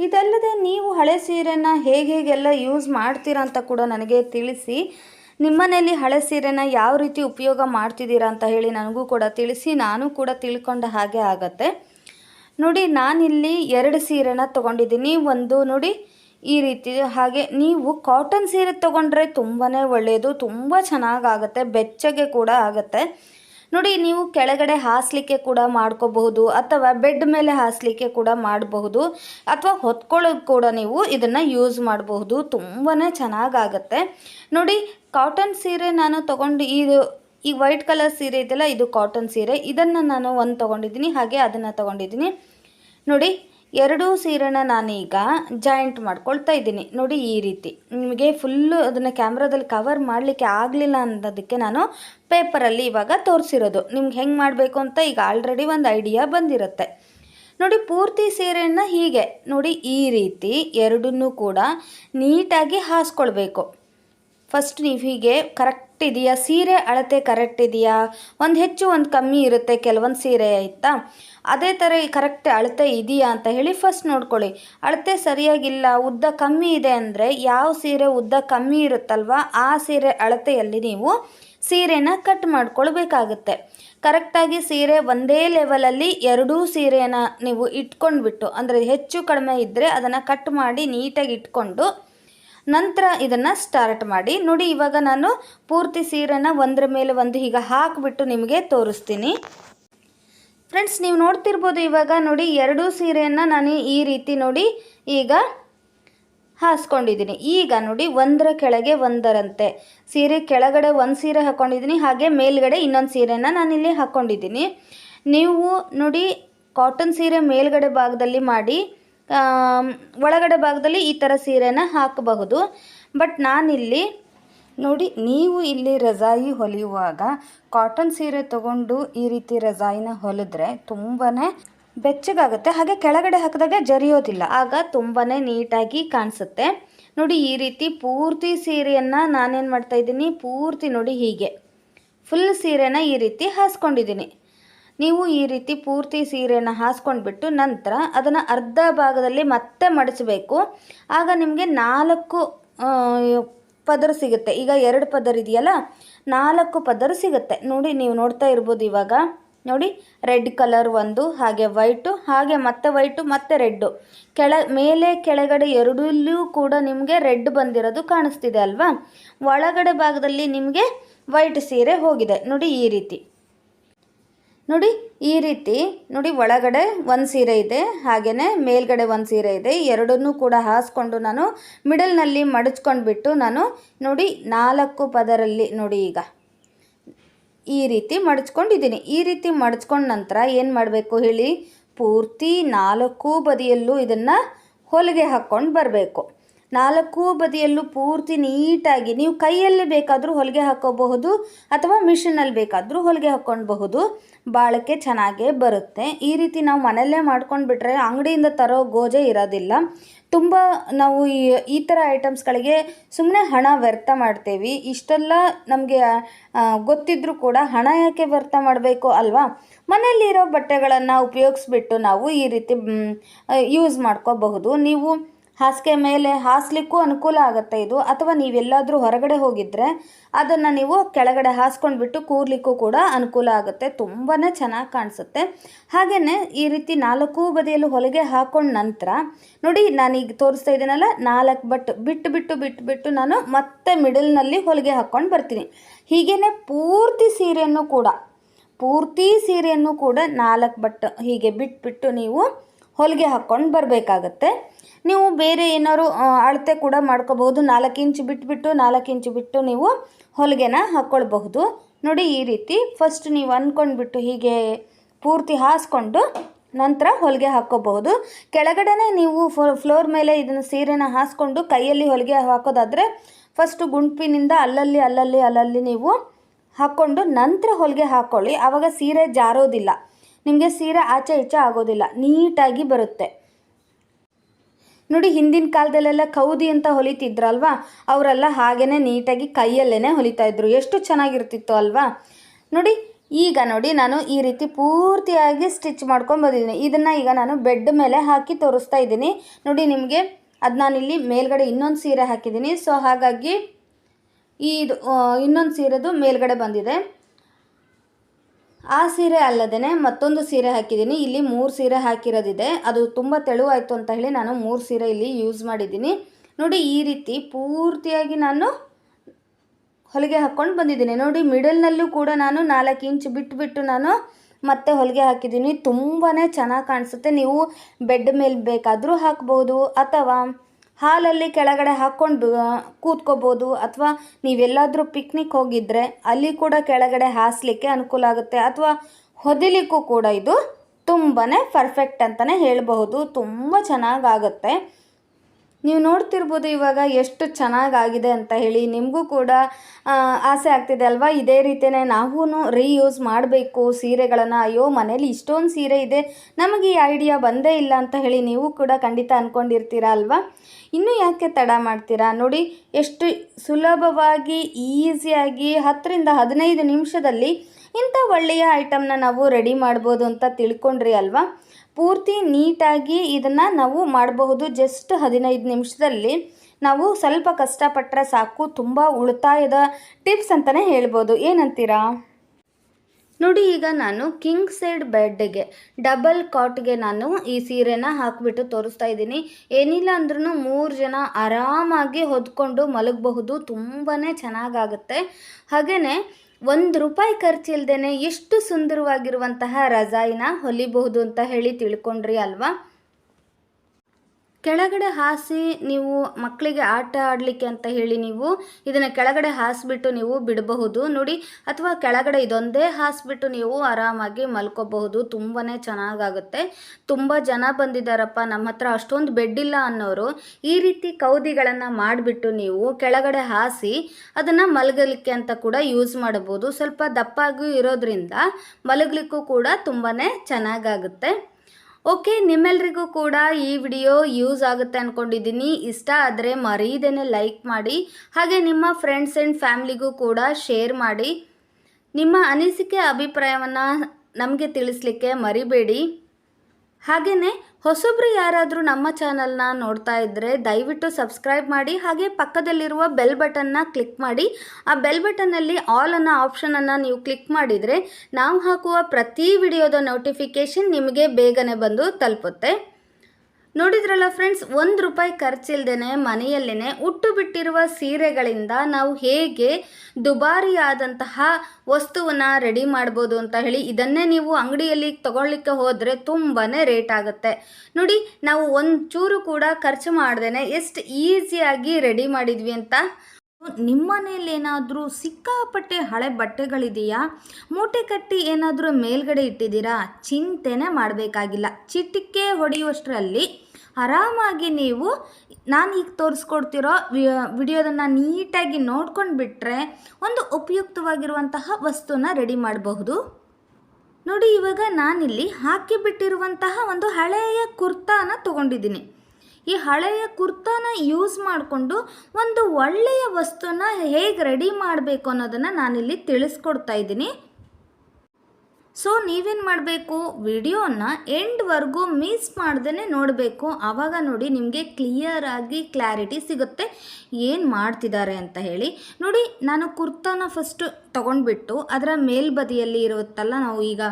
ಇದಲ್ಲದೆ ನೀವು ಹಳೆ ಸೀರೆನ ಹೇಗೆ ಹೇಗೆಲ್ಲ ಯೂಸ್ ಮಾಡ್ತೀರಾ ಅಂತ ಕೂಡ ನನಗೆ ತಿಳಿಸಿ. ನಿಮ್ಮನೇಲಿ ಹಳೆ ಸೀರೆನ ಯಾವ ರೀತಿ ಉಪಯೋಗ ಮಾಡ್ತಿದ್ದೀರಾ ಅಂತ ಹೇಳಿ ನನಗೂ ಕೂಡ ತಿಳಿಸಿ, ನಾನು ಕೂಡ ತಿಳ್ಕೊಂಡ ಹಾಗೆ ಆಗತ್ತೆ. ನೋಡಿ, ನಾನಿಲ್ಲಿ ಎರಡು ಸೀರೆನ ತೊಗೊಂಡಿದ್ದೀನಿ. ಒಂದು ನೋಡಿ, ಈ ರೀತಿ ಹಾಗೆ ನೀವು ಕಾಟನ್ ಸೀರೆ ತೊಗೊಂಡ್ರೆ ತುಂಬಾ ಒಳ್ಳೆಯದು ತುಂಬ ಚೆನ್ನಾಗಾಗತ್ತೆ ಬೆಚ್ಚಗೆ ಕೂಡ ಆಗುತ್ತೆ. ನೋಡಿ, ನೀವು ಕೆಳಗಡೆ ಹಾಸಲಿಕ್ಕೆ ಕೂಡ ಮಾಡ್ಕೋಬಹುದು, ಅಥವಾ ಬೆಡ್ ಮೇಲೆ ಹಾಸಲಿಕ್ಕೆ ಕೂಡ ಮಾಡಬಹುದು, ಅಥವಾ ಹೊತ್ಕೊಳ್ಳೋದು ಕೂಡ ನೀವು ಇದನ್ನು ಯೂಸ್ ಮಾಡಬಹುದು. ತುಂಬಾ ಚೆನ್ನಾಗಾಗತ್ತೆ. ನೋಡಿ ಕಾಟನ್ ಸೀರೆ ನಾನು ತೊಗೊಂಡು, ಇದು ಈ ವೈಟ್ ಕಲರ್ ಸೀರೆ ಇದೆಯಲ್ಲ, ಇದು ಕಾಟನ್ ಸೀರೆ. ಇದನ್ನು ನಾನು ಒಂದು ತೊಗೊಂಡಿದ್ದೀನಿ, ಹಾಗೆ ಅದನ್ನು ತೊಗೊಂಡಿದ್ದೀನಿ. ನೋಡಿ ಎರಡೂ ಸೀರೆನ ನಾನೀಗ ಜಾಯಿಂಟ್ ಮಾಡ್ಕೊಳ್ತಾ ಇದ್ದೀನಿ. ನೋಡಿ ಈ ರೀತಿ. ನಿಮಗೆ ಫುಲ್ಲು ಅದನ್ನು ಕ್ಯಾಮ್ರಾದಲ್ಲಿ ಕವರ್ ಮಾಡಲಿಕ್ಕೆ ಆಗಲಿಲ್ಲ ಅನ್ನೋದಕ್ಕೆ ನಾನು ಪೇಪರಲ್ಲಿ ಇವಾಗ ತೋರಿಸಿರೋದು. ನಿಮ್ಗೆ ಹೆಂಗೆ ಮಾಡಬೇಕು ಅಂತ ಈಗ ಆಲ್ರೆಡಿ ಒಂದು ಐಡಿಯಾ ಬಂದಿರುತ್ತೆ. ನೋಡಿ ಪೂರ್ತಿ ಸೀರೆಯನ್ನು ಹೀಗೆ. ನೋಡಿ ಈ ರೀತಿ ಎರಡನ್ನೂ ಕೂಡ ನೀಟಾಗಿ ಹಾಸ್ಕೊಳ್ಬೇಕು. ಫಸ್ಟ್ ನೀವು ಹೀಗೆ ಕರೆಕ್ಟ್ ಇದೆಯಾ? ಸೀರೆ ಅಳತೆ ಕರೆಕ್ಟ್ ಇದೆಯಾ? ಒಂದು ಹೆಚ್ಚು, ಒಂದು ಕಮ್ಮಿ ಇರುತ್ತೆ ಕೆಲವೊಂದು ಸೀರೆ, ಆಯಿತಾ? ಅದೇ ಥರ ಕರೆಕ್ಟ್ ಅಳತೆ ಇದೆಯಾ ಅಂತ ಹೇಳಿ ಫಸ್ಟ್ ನೋಡ್ಕೊಳ್ಳಿ. ಅಳತೆ ಸರಿಯಾಗಿಲ್ಲ, ಉದ್ದ ಕಮ್ಮಿ ಇದೆ ಅಂದರೆ ಯಾವ ಸೀರೆ ಉದ್ದ ಕಮ್ಮಿ ಇರುತ್ತಲ್ವ, ಆ ಸೀರೆ ಅಳತೆಯಲ್ಲಿ ನೀವು ಸೀರೆನ ಕಟ್ ಮಾಡ್ಕೊಳ್ಬೇಕಾಗುತ್ತೆ. ಕರೆಕ್ಟಾಗಿ ಸೀರೆ ಒಂದೇ ಲೆವೆಲಲ್ಲಿ ಎರಡೂ ಸೀರೆಯನ್ನು ನೀವು ಇಟ್ಕೊಂಡ್ಬಿಟ್ಟು, ಅಂದರೆ ಹೆಚ್ಚು ಕಡಿಮೆ ಇದ್ದರೆ ಅದನ್ನು ಕಟ್ ಮಾಡಿ ನೀಟಾಗಿ ಇಟ್ಕೊಂಡು ನಂತರ ಇದನ್ನು ಸ್ಟಾರ್ಟ್ ಮಾಡಿ. ನೋಡಿ, ಇವಾಗ ನಾನು ಪೂರ್ತಿ ಸೀರೆನ ಒಂದರ ಮೇಲೆ ಒಂದು ಈಗ ಹಾಕಿಬಿಟ್ಟು ನಿಮಗೆ ತೋರಿಸ್ತೀನಿ. ಫ್ರೆಂಡ್ಸ್ ನೀವು ನೋಡ್ತಿರ್ಬೋದು ಇವಾಗ ನೋಡಿ, ಎರಡೂ ಸೀರೆಯನ್ನು ನಾನು ಈ ರೀತಿ ನೋಡಿ ಈಗ ಹಾಸ್ಕೊಂಡಿದ್ದೀನಿ. ಈಗ ನೋಡಿ, ಒಂದರ ಕೆಳಗೆ ಒಂದರಂತೆ. ಸೀರೆ ಕೆಳಗಡೆ ಒಂದು ಸೀರೆ ಹಾಕ್ಕೊಂಡಿದ್ದೀನಿ ಹಾಗೆ ಮೇಲ್ಗಡೆ ಇನ್ನೊಂದು ಸೀರೆನ ನಾನಿಲ್ಲಿ ಹಾಕ್ಕೊಂಡಿದ್ದೀನಿ ನೀವು ನೋಡಿ ಕಾಟನ್ ಸೀರೆ ಮೇಲ್ಗಡೆ ಭಾಗದಲ್ಲಿ ಮಾಡಿ. ಒಳಗಡೆ ಭಾಗದಲ್ಲಿ ಈ ಥರ ಸೀರೆನ ಹಾಕಬಹುದು. ಬಟ್ ನಾನಿಲ್ಲಿ, ನೋಡಿ, ನೀವು ಇಲ್ಲಿ ರಜಾಯಿ ಹೊಲಿಯುವಾಗ ಕಾಟನ್ ಸೀರೆ ತಗೊಂಡು ಈ ರೀತಿ ರಜಾಯಿನ ಹೊಲಿದ್ರೆ ತುಂಬಾ ಬೆಚ್ಚಗಾಗುತ್ತೆ. ಹಾಗೆ ಕೆಳಗಡೆ ಹಾಕಿದಾಗ ಜರಿಯೋದಿಲ್ಲ. ಆಗ ತುಂಬಾ ನೀಟಾಗಿ ಕಾಣಿಸುತ್ತೆ. ನೋಡಿ, ಈ ರೀತಿ ಪೂರ್ತಿ ಸೀರೆಯನ್ನು ನಾನೇನು ಮಾಡ್ತಾಯಿದ್ದೀನಿ ಪೂರ್ತಿ ನೋಡಿ ಹೀಗೆ. ಫುಲ್ ಸೀರೆನ ಈ ರೀತಿ ಹಾಸ್ಕೊಂಡಿದ್ದೀನಿ. ನೀವು ಈ ರೀತಿ ಪೂರ್ತಿ ಸೀರೆಯನ್ನು ಹಾಸ್ಕೊಂಡ್ಬಿಟ್ಟು ನಂತರ ಅದನ್ನು ಅರ್ಧ ಭಾಗದಲ್ಲಿ ಮತ್ತೆ ಮಡಿಸಬೇಕು ಆಗ ನಿಮಗೆ ನಾಲ್ಕು ಪದರ ಸಿಗುತ್ತೆ. ಈಗ ಎರಡು ಪದರ ಇದೆಯಲ್ಲ, ನಾಲ್ಕು ಪದರ ಸಿಗುತ್ತೆ. ನೋಡಿ, ನೀವು ನೋಡ್ತಾ ಇರ್ಬೋದು ಇವಾಗ. ನೋಡಿ, ರೆಡ್ ಕಲರ್ ಒಂದು, ಹಾಗೆ ವೈಟು, ಹಾಗೆ ಮತ್ತೆ ವೈಟು, ಮತ್ತೆ ರೆಡ್ಡು. ಕೆಳ, ಮೇಲೆ, ಕೆಳಗಡೆ ಎರಡಲ್ಲೂ ಕೂಡ ನಿಮಗೆ ರೆಡ್ ಬಂದಿರೋದು ಕಾಣಿಸ್ತಿದೆ ಅಲ್ವಾ? ಒಳಗಡೆ ಭಾಗದಲ್ಲಿ ನಿಮಗೆ ವೈಟ್ ಸೀರೆ ಹೋಗಿದೆ. ನೋಡಿ, ಈ ರೀತಿ. ನೋಡಿ, ಈ ರೀತಿ ನೋಡಿ ಒಳಗಡೆ ಒಂದು ಸೀರೆ ಇದೆ ಹಾಗೆಯೇ ಮೇಲ್ಗಡೆ ಒಂದು ಸೀರೆ ಇದೆ. ಎರಡನ್ನೂ ಕೂಡ ಹಾಸ್ಕೊಂಡು ನಾನು ಮಿಡಲ್ನಲ್ಲಿ ಮಡಚ್ಕೊಂಡ್ಬಿಟ್ಟು ನಾನು ನೋಡಿ ನಾಲ್ಕು ಪದರಲ್ಲಿ ನೋಡಿ ಈಗ ಈ ರೀತಿ ಮಡಚ್ಕೊಂಡಿದ್ದೀನಿ. ಈ ರೀತಿ ಮಡಚ್ಕೊಂಡ ನಂತರ ಏನು ಮಾಡಬೇಕು ಹೇಳಿ? ಪೂರ್ತಿ ನಾಲ್ಕು ಬದಿಯಲ್ಲೂ ಇದನ್ನು ಹೊಲಿಗೆ ಹಾಕ್ಕೊಂಡು ಬರಬೇಕು. ನಾಲ್ಕು ಬದಿಯಲ್ಲೂ ಪೂರ್ತಿ ನೀಟಾಗಿ ನೀವು ಕೈಯಲ್ಲಿ ಬೇಕಾದರೂ ಹೊಲಿಗೆ ಹಾಕೋಬಹುದು ಅಥವಾ ಮಿಷಿನಲ್ಲಿ ಬೇಕಾದರೂ ಹೊಲಿಗೆ ಹಾಕ್ಕೊಳ್ಬಹುದು. ಬಾಳಕ್ಕೆ ಚೆನ್ನಾಗೇ ಬರುತ್ತೆ. ಈ ರೀತಿ ನಾವು ಮನೆಯಲ್ಲೇ ಮಾಡ್ಕೊಂಡು ಬಿಟ್ರೆ ಅಂಗಡಿಯಿಂದ ತರೋ ಗೋಜೆ ಇರೋದಿಲ್ಲ. ತುಂಬ ನಾವು ಈ ಈ ಥರ ಐಟಮ್ಸ್ಗಳಿಗೆ ಸುಮ್ಮನೆ ಹಣ ವ್ಯರ್ಥ ಮಾಡ್ತೇವೆ. ಇಷ್ಟೆಲ್ಲ ನಮಗೆ ಗೊತ್ತಿದ್ರೂ ಕೂಡ ಹಣ ಯಾಕೆ ವ್ಯರ್ಥ ಮಾಡಬೇಕು ಅಲ್ವಾ? ಮನೆಯಲ್ಲಿರೋ ಬಟ್ಟೆಗಳನ್ನು ಉಪಯೋಗಿಸ್ಬಿಟ್ಟು ನಾವು ಈ ರೀತಿ ಯೂಸ್ ಮಾಡ್ಕೋಬಹುದು. ನೀವು ಹಾಸಿಗೆ ಮೇಲೆ ಹಾಸ್ಲಿಕ್ಕೂ ಅನುಕೂಲ ಆಗುತ್ತೆ ಇದು. ಅಥವಾ ನೀವೆಲ್ಲಾದರೂ ಹೊರಗಡೆ ಹೋಗಿದ್ದರೆ ಅದನ್ನು ನೀವು ಕೆಳಗಡೆ ಹಾಸ್ಕೊಂಡ್ಬಿಟ್ಟು ಕೂರ್ಲಿಕ್ಕೂ ಕೂಡ ಅನುಕೂಲ ಆಗುತ್ತೆ. ತುಂಬಾ ಚೆನ್ನಾಗಿ ಕಾಣಿಸುತ್ತೆ. ಹಾಗೆಯೇ ಈ ರೀತಿ ನಾಲ್ಕು ಬದಿಯಲ್ಲೂ ಹೊಲಿಗೆ ಹಾಕೊಂಡ ನಂತರ ನೋಡಿ ನಾನೀಗ ತೋರಿಸ್ತಾ ಇದ್ದೀನಲ್ಲ, ನಾಲ್ಕು ಬಟ್ ಬಿಟ್ಟು ಬಿಟ್ಟು ಬಿಟ್ಟು ಬಿಟ್ಟು ನಾನು ಮತ್ತೆ ಮಿಡಲ್ನಲ್ಲಿ ಹೊಲಿಗೆ ಹಾಕ್ಕೊಂಡು ಬರ್ತೀನಿ. ಹೀಗೇ ಪೂರ್ತಿ ಸೀರೆಯನ್ನು ಕೂಡ, ಪೂರ್ತಿ ಸೀರೆಯನ್ನು ಕೂಡ ನಾಲ್ಕು ಬಟ್ ಹೀಗೆ ಬಿಟ್ಟುಬಿಟ್ಟು ನೀವು ಹೊಲಿಗೆ ಹಾಕ್ಕೊಂಡು ಬರಬೇಕಾಗತ್ತೆ. ನೀವು ಬೇರೆ ಏನಾದ್ರು ಅಳತೆ ಕೂಡ ಮಾಡ್ಕೋಬಹುದು. ನಾಲ್ಕು ಇಂಚು ಬಿಟ್ಬಿಟ್ಟು, ನಾಲ್ಕು ಇಂಚು ಬಿಟ್ಟು ನೀವು ಹೊಲಿಗೆನ ಹಾಕ್ಕೊಳ್ಬಹುದು ನೋಡಿ ಈ ರೀತಿ ಫಸ್ಟ್ ನೀವು ಅಂದ್ಕೊಂಡ್ಬಿಟ್ಟು ಹೀಗೆ ಪೂರ್ತಿ ಹಾಸ್ಕೊಂಡು ನಂತರ ಹೊಲಿಗೆ ಹಾಕ್ಕೋಬಹುದು. ಕೆಳಗಡೆನೇ ನೀವು ಫ್ಲೋರ್ ಮೇಲೆ ಇದನ್ನು ಸೀರೆನ ಹಾಸ್ಕೊಂಡು ಕೈಯಲ್ಲಿ ಹೊಲಿಗೆ ಹಾಕೋದಾದರೆ ಫಸ್ಟು ಗುಂಪಿನಿಂದ ಅಲ್ಲಲ್ಲಿ ಅಲ್ಲಲ್ಲಿ ಅಲ್ಲಲ್ಲಿ ನೀವು ಹಾಕ್ಕೊಂಡು ನಂತರ ಹೊಲಿಗೆ ಹಾಕ್ಕೊಳ್ಳಿ ಆವಾಗ ಸೀರೆ ಜಾರೋದಿಲ್ಲ. ನಿಮಗೆ ಸೀರೆ ಆಚೆ ಈಚೆ ಆಗೋದಿಲ್ಲ. ನೀಟಾಗಿ ಬರುತ್ತೆ. ನೋಡಿ, ಹಿಂದಿನ ಕಾಲದಲ್ಲೆಲ್ಲ ಕೌದಿ ಅಂತ ಹೊಲಿತಿದ್ರಲ್ವಾ? ಅವರೆಲ್ಲ ಹಾಗೇ ನೀಟಾಗಿ ಕೈಯಲ್ಲೇ ಹೊಲಿತಾ ಇದ್ರು ಎಷ್ಟು ಚೆನ್ನಾಗಿರ್ತಿತ್ತು ಅಲ್ವಾ? ನೋಡಿ, ಈಗ ನೋಡಿ, ನಾನು ಈ ರೀತಿ ಪೂರ್ತಿಯಾಗಿ ಸ್ಟಿಚ್ ಮಾಡ್ಕೊಂಡು ಬಂದಿದ್ದೀನಿ. ಇದನ್ನು ಈಗ ನಾನು ಬೆಡ್ ಮೇಲೆ ಹಾಕಿ ತೋರಿಸ್ತಾ ಇದ್ದೀನಿ. ನೋಡಿ, ನಿಮಗೆ ಅದು ನಾನಿಲ್ಲಿ ಮೇಲ್ಗಡೆ ಇನ್ನೊಂದು ಸೀರೆ ಹಾಕಿದ್ದೀನಿ. ಸೊ, ಹಾಗಾಗಿ ಇದು ಇನ್ನೊಂದು ಸೀರೆದು ಮೇಲ್ಗಡೆ ಬಂದಿದೆ. ಆ ಸೀರೆ ಅಲ್ಲದೇ ಮತ್ತೊಂದು ಸೀರೆ ಹಾಕಿದ್ದೀನಿ. ಇಲ್ಲಿ ಮೂರು ಸೀರೆ ಹಾಕಿರೋದಿದೆ. ಅದು ತುಂಬ ತೆಳುವಾಯಿತು ಅಂತ ಹೇಳಿ ನಾನು ಮೂರು ಸೀರೆ ಇಲ್ಲಿ ಯೂಸ್ ಮಾಡಿದ್ದೀನಿ. ನೋಡಿ ಈ ರೀತಿ ಪೂರ್ತಿಯಾಗಿ ನಾನು ಹೊಲಿಗೆ ಹಾಕ್ಕೊಂಡು ಬಂದಿದ್ದೀನಿ. ನೋಡಿ ಮಿಡಲ್ನಲ್ಲೂ ಕೂಡ ನಾನು ನಾಲ್ಕು ಇಂಚ್ ಬಿಟ್ಟುಬಿಟ್ಟು ನಾನು ಮತ್ತೆ ಹೊಲಿಗೆ ಹಾಕಿದ್ದೀನಿ. ತುಂಬಾ ಚೆನ್ನಾಗಿ ಕಾಣಿಸುತ್ತೆ. ನೀವು ಬೆಡ್ ಮೇಲೆ ಬೇಕಾದರೂ ಹಾಕ್ಬೋದು ಅಥವಾ ಹಾಲಲ್ಲಿ ಕೆಳಗಡೆ ಹಾಕ್ಕೊಂಡು ಕೂತ್ಕೋಬೋದು. ಅಥವಾ ನೀವೆಲ್ಲಾದರೂ ಪಿಕ್ನಿಕ್ ಹೋಗಿದ್ದರೆ ಅಲ್ಲಿ ಕೂಡ ಕೆಳಗಡೆ ಹಾಸಲಿಕ್ಕೆ ಅನುಕೂಲ ಆಗುತ್ತೆ. ಅಥವಾ ಹೊದಿಲಿಕ್ಕೂ ಕೂಡ ಇದು ತುಂಬಾ ಪರ್ಫೆಕ್ಟ್ ಅಂತಲೇ ಹೇಳಬಹುದು. ತುಂಬ ಚೆನ್ನಾಗಾಗುತ್ತೆ. ನೀವು ನೋಡ್ತಿರ್ಬೋದು ಇವಾಗ ಎಷ್ಟು ಚೆನ್ನಾಗಾಗಿದೆ ಅಂತ ಹೇಳಿ. ನಿಮಗೂ ಕೂಡ ಆಸೆ ಆಗ್ತಿದೆ ಅಲ್ವಾ? ಇದೇ ರೀತಿಯೇ ನಾವೂ ರೀಯೂಸ್ ಮಾಡಬೇಕು ಸೀರೆಗಳನ್ನು. ಅಯ್ಯೋ, ಮನೇಲಿ ಇಷ್ಟೊಂದು ಸೀರೆ ಇದೆ. ನಮಗೆ ಈ ಐಡಿಯಾ ಬಂದೇ ಇಲ್ಲ ಅಂತ ಹೇಳಿ ನೀವು ಕೂಡ ಖಂಡಿತ ಅಂದ್ಕೊಂಡಿರ್ತೀರ ಅಲ್ವಾ? ಇನ್ನೂ ಯಾಕೆ ತಡ ಮಾಡ್ತೀರಾ? ನೋಡಿ, ಎಷ್ಟು ಸುಲಭವಾಗಿ, ಈಸಿಯಾಗಿ ಹತ್ತರಿಂದ ಹದಿನೈದು ನಿಮಿಷದಲ್ಲಿ ಇಂಥ ಒಳ್ಳೆಯ ಐಟಮ್ನ ನಾವು ರೆಡಿ ಮಾಡ್ಬೋದು ಅಂತ ತಿಳ್ಕೊಂಡ್ರಿ ಅಲ್ವಾ? ಪೂರ್ತಿ ನೀಟಾಗಿ ಇದನ್ನು ನಾವು ಮಾಡಬಹುದು. ಜಸ್ಟ್ ಹದಿನೈದು ನಿಮಿಷದಲ್ಲಿ ನಾವು ಸ್ವಲ್ಪ ಕಷ್ಟಪಟ್ಟರೆ ಸಾಕು, ತುಂಬ ಉಳಿತಾಯದ ಟಿಪ್ಸ್ ಅಂತಲೇ ಹೇಳ್ಬೋದು. ಏನಂತೀರಾ? ನೋಡಿ, ಈಗ ನಾನು ಕಿಂಗ್ ಸೈಡ್ ಬೆಡ್ಗೆ ಡಬಲ್ ಕಾಟ್ಗೆ ನಾನು ಈ ಸೀರೆನ ಹಾಕಿಬಿಟ್ಟು ತೋರಿಸ್ತಾ ಇದ್ದೀನಿ. ಏನಿಲ್ಲ ಅಂದ್ರೂ ಮೂರು ಜನ ಆರಾಮಾಗಿ ಹೊದ್ಕೊಂಡು ಮಲಗಬಹುದು. ತುಂಬಾ ಚೆನ್ನಾಗಾಗುತ್ತೆ. ಹಾಗೆಯೇ ಒಂದು ರೂಪಾಯಿ ಖರ್ಚಿಲ್ದೇ ಎಷ್ಟು ಸುಂದರವಾಗಿರುವಂತಹ ರಜಾಯಿನ ಹೊಲಿಬಹುದು ಅಂತ ಹೇಳಿ ತಿಳ್ಕೊಂಡ್ರಿ ಅಲ್ವಾ? ಕೆಳಗಡೆ ಹಾಸಿ ನೀವು ಮಕ್ಕಳಿಗೆ ಆಟ ಆಡಲಿಕ್ಕೆ ಅಂತ ಹೇಳಿ ನೀವು ಇದನ್ನು ಕೆಳಗಡೆ ಹಾಸಿಬಿಟ್ಟು ನೀವು ಬಿಡಬಹುದು. ನೋಡಿ, ಅಥವಾ ಕೆಳಗಡೆ ಇದೊಂದೇ ಹಾಸಿಬಿಟ್ಟು ನೀವು ಆರಾಮಾಗಿ ಮಲ್ಕೋಬಹುದು. ತುಂಬಾ ಚೆನ್ನಾಗಾಗುತ್ತೆ. ತುಂಬ ಜನ ಬಂದಿದ್ದಾರಪ್ಪ, ನಮ್ಮ ಹತ್ರ ಅಷ್ಟೊಂದು ಬೆಡ್ ಇಲ್ಲ ಅನ್ನೋರು ಈ ರೀತಿ ಕೌದಿಗಳನ್ನು ಮಾಡಿಬಿಟ್ಟು ನೀವು ಕೆಳಗಡೆ ಹಾಸಿ ಅದನ್ನು ಮಲಗಲಿಕ್ಕೆ ಅಂತ ಕೂಡ ಯೂಸ್ ಮಾಡಬಹುದು. ಸ್ವಲ್ಪ ದಪ್ಪಾಗೂ ಇರೋದ್ರಿಂದ ಮಲಗಲಿಕ್ಕೂ ಕೂಡ ತುಂಬಾ ಚೆನ್ನಾಗಾಗುತ್ತೆ. ಓಕೆ, ನಿಮ್ಮೆಲ್ರಿಗೂ ಕೂಡ ಈ ವಿಡಿಯೋ ಯೂಸ್ ಆಗುತ್ತೆ ಅಂದ್ಕೊಂಡಿದ್ದೀನಿ ಇಷ್ಟ ಆದರೆ ಮರೀದೇನೆ ಲೈಕ್ ಮಾಡಿ, ಹಾಗೆ ನಿಮ್ಮ ಫ್ರೆಂಡ್ಸ್ ಆ್ಯಂಡ್ ಫ್ಯಾಮ್ಲಿಗೂ ಕೂಡ ಶೇರ್ ಮಾಡಿ. ನಿಮ್ಮ ಅನಿಸಿಕೆ, ಅಭಿಪ್ರಾಯವನ್ನು ನಮಗೆ ತಿಳಿಸ್ಲಿಕ್ಕೆ ಮರಿಬೇಡಿ. ಹಾಗೆಯೇ ಹೊಸಬ್ರು ಯಾರಾದರೂ ನಮ್ಮ ಚಾನಲ್ನ ನೋಡ್ತಾ ಇದ್ದರೆ ದಯವಿಟ್ಟು ಸಬ್ಸ್ಕ್ರೈಬ್ ಮಾಡಿ, ಹಾಗೆ ಪಕ್ಕದಲ್ಲಿರುವ ಬೆಲ್ ಬಟನ್ನ ಕ್ಲಿಕ್ ಮಾಡಿ. ಆ ಬೆಲ್ ಬಟನ್ನಲ್ಲಿ ಆಲ್ ಅನ್ನೋ ಆಪ್ಷನನ್ನು ನೀವು ಕ್ಲಿಕ್ ಮಾಡಿದರೆ ನಾವು ಹಾಕುವ ಪ್ರತಿ ವಿಡಿಯೋದ ನೋಟಿಫಿಕೇಷನ್ ನಿಮಗೆ ಬೇಗನೆ ಬಂದು ತಲುಪುತ್ತೆ. ನೋಡಿದ್ರಲ್ಲ ಫ್ರೆಂಡ್ಸ್, ಒಂದು ರೂಪಾಯಿ ಖರ್ಚಿಲ್ದೇ ಮನೆಯಲ್ಲೇ ಉಟ್ಟು ಬಿಟ್ಟಿರುವ ಸೀರೆಗಳಿಂದ ನಾವು ಹೇಗೆ ದುಬಾರಿಯಾದಂತಹ ವಸ್ತುವನ್ನು ರೆಡಿ ಮಾಡ್ಬೋದು ಅಂತ ಹೇಳಿ ಇದನ್ನೇ ನೀವು ಅಂಗಡಿಯಲ್ಲಿ ತಗೊಳ್ಳಿಕ್ಕೆ ಹೋದರೆ ತುಂಬಾ ರೇಟ್ ಆಗುತ್ತೆ. ನೋಡಿ, ನಾವು ಒಂಚೂರು ಚೂರು ಕೂಡ ಖರ್ಚು ಮಾಡ್ದೇ ಎಷ್ಟು ಈಸಿಯಾಗಿ ರೆಡಿ ಮಾಡಿದ್ವಿ ಅಂತ. ನಿಮ್ಮ ಮನೆಯಲ್ಲೇನಾದರೂ ಏನಾದರೂ ಸಿಕ್ಕಾಪಟ್ಟೆ ಹಳೆ ಬಟ್ಟೆಗಳಿದೆಯಾ? ಮೂಟೆ ಕಟ್ಟಿ ಏನಾದರೂ ಮೇಲ್ಗಡೆ ಇಟ್ಟಿದ್ದೀರಾ? ಚಿಂತೆನೇ ಮಾಡಬೇಕಾಗಿಲ್ಲ. ಚಿಟಿಕೆ ಹೊಡೆಯುವಷ್ಟರಲ್ಲಿ ಆರಾಮಾಗಿ ನೀವು ನಾನು ಈಗ ತೋರಿಸ್ಕೊಡ್ತಿರೋ ವಿಡಿಯೋದನ್ನು ನೀಟಾಗಿ ನೋಡ್ಕೊಂಡು ಬಿಟ್ಟರೆ ಒಂದು ಉಪಯುಕ್ತವಾಗಿರುವಂತಹ ವಸ್ತುನ ರೆಡಿ ಮಾಡಬಹುದು. ನೋಡಿ, ಇವಾಗ ನಾನಿಲ್ಲಿ ಹಾಕಿಬಿಟ್ಟಿರುವಂತಹ ಒಂದು ಹಳೆಯ ಕುರ್ತಾನ ತಗೊಂಡಿದ್ದೀನಿ. ಈ ಹಳೆಯ ಕುರ್ತಾನ ಯೂಸ್ ಮಾಡಿಕೊಂಡು ಒಂದು ಒಳ್ಳೆಯ ವಸ್ತುನ ಹೇಗೆ ರೆಡಿ ಮಾಡಬೇಕು ಅನ್ನೋದನ್ನು ನಾನಿಲ್ಲಿ ತಿಳಿಸ್ಕೊಡ್ತಾ ಇದ್ದೀನಿ. ಸೊ ನೀವೇನು ಮಾಡಬೇಕು? ವಿಡಿಯೋನ ಎಂಡ್ವರೆಗೂ ಮಿಸ್ ಮಾಡ್ದೇ ನೋಡಬೇಕು. ಆವಾಗ ನೋಡಿ ನಿಮಗೆ ಕ್ಲಿಯರ್ ಆಗಿ ಕ್ಲಾರಿಟಿ ಸಿಗುತ್ತೆ. ಏನು ಮಾಡ್ತಿದ್ದಾರೆ ಅಂತ ಹೇಳಿ. ನೋಡಿ, ನಾನು ಕುರ್ತಾನ ಫಸ್ಟು ತೊಗೊಂಡ್ಬಿಟ್ಟು ಅದರ ಮೇಲ್ಬದಿಯಲ್ಲಿ ಇರುತ್ತಲ್ಲ, ನಾವು ಈಗ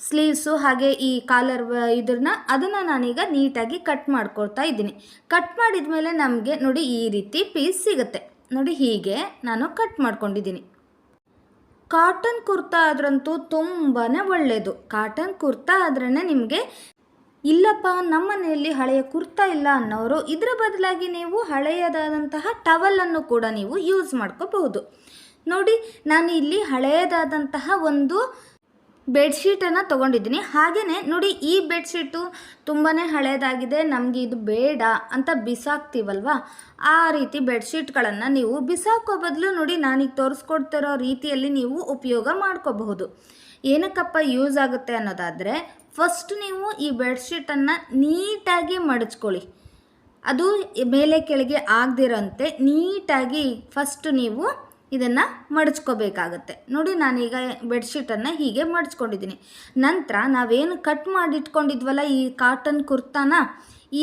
ಸ್ಲೀವ್ಸು ಹಾಗೆ ಈ ಕಾಲರ್ ಇದನ್ನ ಅದನ್ನು ನಾನೀಗ ನೀಟಾಗಿ ಕಟ್ ಮಾಡ್ಕೊಳ್ತಾ ಇದ್ದೀನಿ. ಕಟ್ ಮಾಡಿದ ಮೇಲೆ ನಮಗೆ ನೋಡಿ ಈ ರೀತಿ ಪೀಸ್ ಸಿಗುತ್ತೆ. ನೋಡಿ ಹೀಗೆ ನಾನು ಕಟ್ ಮಾಡ್ಕೊಂಡಿದ್ದೀನಿ. ಕಾಟನ್ ಕುರ್ತಾ ಆದ್ರಂತೂ ತುಂಬಾ ಒಳ್ಳೆಯದು ಕಾಟನ್ ಕುರ್ತಾ ಆದ್ರೇ ನಿಮಗೆ ಇಲ್ಲಪ್ಪ, ನಮ್ಮ ಮನೆಯಲ್ಲಿ ಹಳೆಯ ಕುರ್ತಾ ಇಲ್ಲ ಅನ್ನೋರು, ಇದರ ಬದಲಾಗಿ ನೀವು ಹಳೆಯದಾದಂತಹ ಟವಲನ್ನು ಕೂಡ ನೀವು ಯೂಸ್ ಮಾಡ್ಕೋಬಹುದು. ನೋಡಿ, ನಾನು ಇಲ್ಲಿ ಹಳೆಯದಾದಂತಹ ಒಂದು ಬೆಡ್ಶೀಟನ್ನು ತೊಗೊಂಡಿದ್ದೀನಿ. ಹಾಗೆಯೇ ನೋಡಿ ಈ ಬೆಡ್ಶೀಟು ತುಂಬಾ ಹಳೆಯದಾಗಿದೆ ನಮಗೆ ಇದು ಬೇಡ ಅಂತ ಬಿಸಾಕ್ತೀವಲ್ವ? ಆ ರೀತಿ ಬೆಡ್ಶೀಟ್ಗಳನ್ನು ನೀವು ಬಿಸಾಕೋ ಬದಲು ನೋಡಿ ನಾನೀಗ ತೋರಿಸ್ಕೊಡ್ತಿರೋ ರೀತಿಯಲ್ಲಿ ನೀವು ಉಪಯೋಗ ಮಾಡ್ಕೋಬಹುದು. ಏನಕ್ಕಪ್ಪ ಯೂಸ್ ಆಗುತ್ತೆ ಅನ್ನೋದಾದರೆ, ಫಸ್ಟ್ ನೀವು ಈ ಬೆಡ್ಶೀಟನ್ನು ನೀಟಾಗಿ ಮಡಚ್ಕೊಳ್ಳಿ. ಅದು ಮೇಲೆ ಕೆಳಗೆ ಆಗದಿರೋಂತೆ ನೀಟಾಗಿ ಫಸ್ಟ್ ನೀವು ಇದನ್ನು ಮಡಚ್ಕೋಬೇಕಾಗತ್ತೆ. ನೋಡಿ ನಾನೀಗ ಬೆಡ್ಶೀಟನ್ನು ಹೀಗೆ ಮಡಚ್ಕೊಂಡಿದ್ದೀನಿ. ನಂತರ ನಾವೇನು ಕಟ್ ಮಾಡಿಟ್ಕೊಂಡಿದ್ವಲ್ಲ ಈ ಕಾಟನ್ ಕುರ್ತಾನ?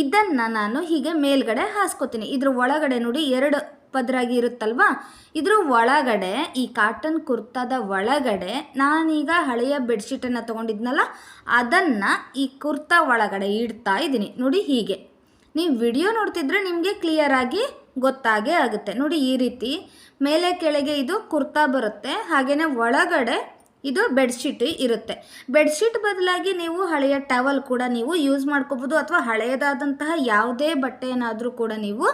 ಇದನ್ನು ನಾನು ಹೀಗೆ ಮೇಲ್ಗಡೆ ಹಾಸ್ಕೋತೀನಿ. ಇದ್ರ ಒಳಗಡೆ ನೋಡಿ ಎರಡು ಪದರಾಗಿ ಇರುತ್ತಲ್ವಾ? ಇದ್ರ ಒಳಗಡೆ, ಈ ಕಾಟನ್ ಕುರ್ತಾದ ಒಳಗಡೆ ನಾನೀಗ ಹಳೆಯ ಬೆಡ್ಶೀಟನ್ನು ತೊಗೊಂಡಿದ್ನಲ್ಲ, ಅದನ್ನು ಈ ಕುರ್ತಾ ಒಳಗಡೆ ಇಡ್ತಾ ಇದ್ದೀನಿ. ನೋಡಿ ಹೀಗೆ. ನೀವು ವಿಡಿಯೋ ನೋಡ್ತಿದ್ರೆ ನಿಮಗೆ ಕ್ಲಿಯರಾಗಿ ಗೊತ್ತಾಗೇ ಆಗುತ್ತೆ. ನೋಡಿ ಈ ರೀತಿ ಮೇಲೆ ಕೆಳಗೆ ಇದು ಕುರ್ತಾ ಬರುತ್ತೆ ಹಾಗೆಯೇ ಒಳಗಡೆ ಇದು ಬೆಡ್ಶೀಟ್ ಇರುತ್ತೆ. ಬೆಡ್ಶೀಟ್ ಬದಲಾಗಿ ನೀವು ಹಳೆಯ ಟವಲ್ ಕೂಡ ನೀವು ಯೂಸ್ ಮಾಡ್ಕೋಬೋದು, ಅಥವಾ ಹಳೆಯದಾದಂತಹ ಯಾವುದೇ ಬಟ್ಟೆಯನ್ನಾದರೂ ಕೂಡ ನೀವು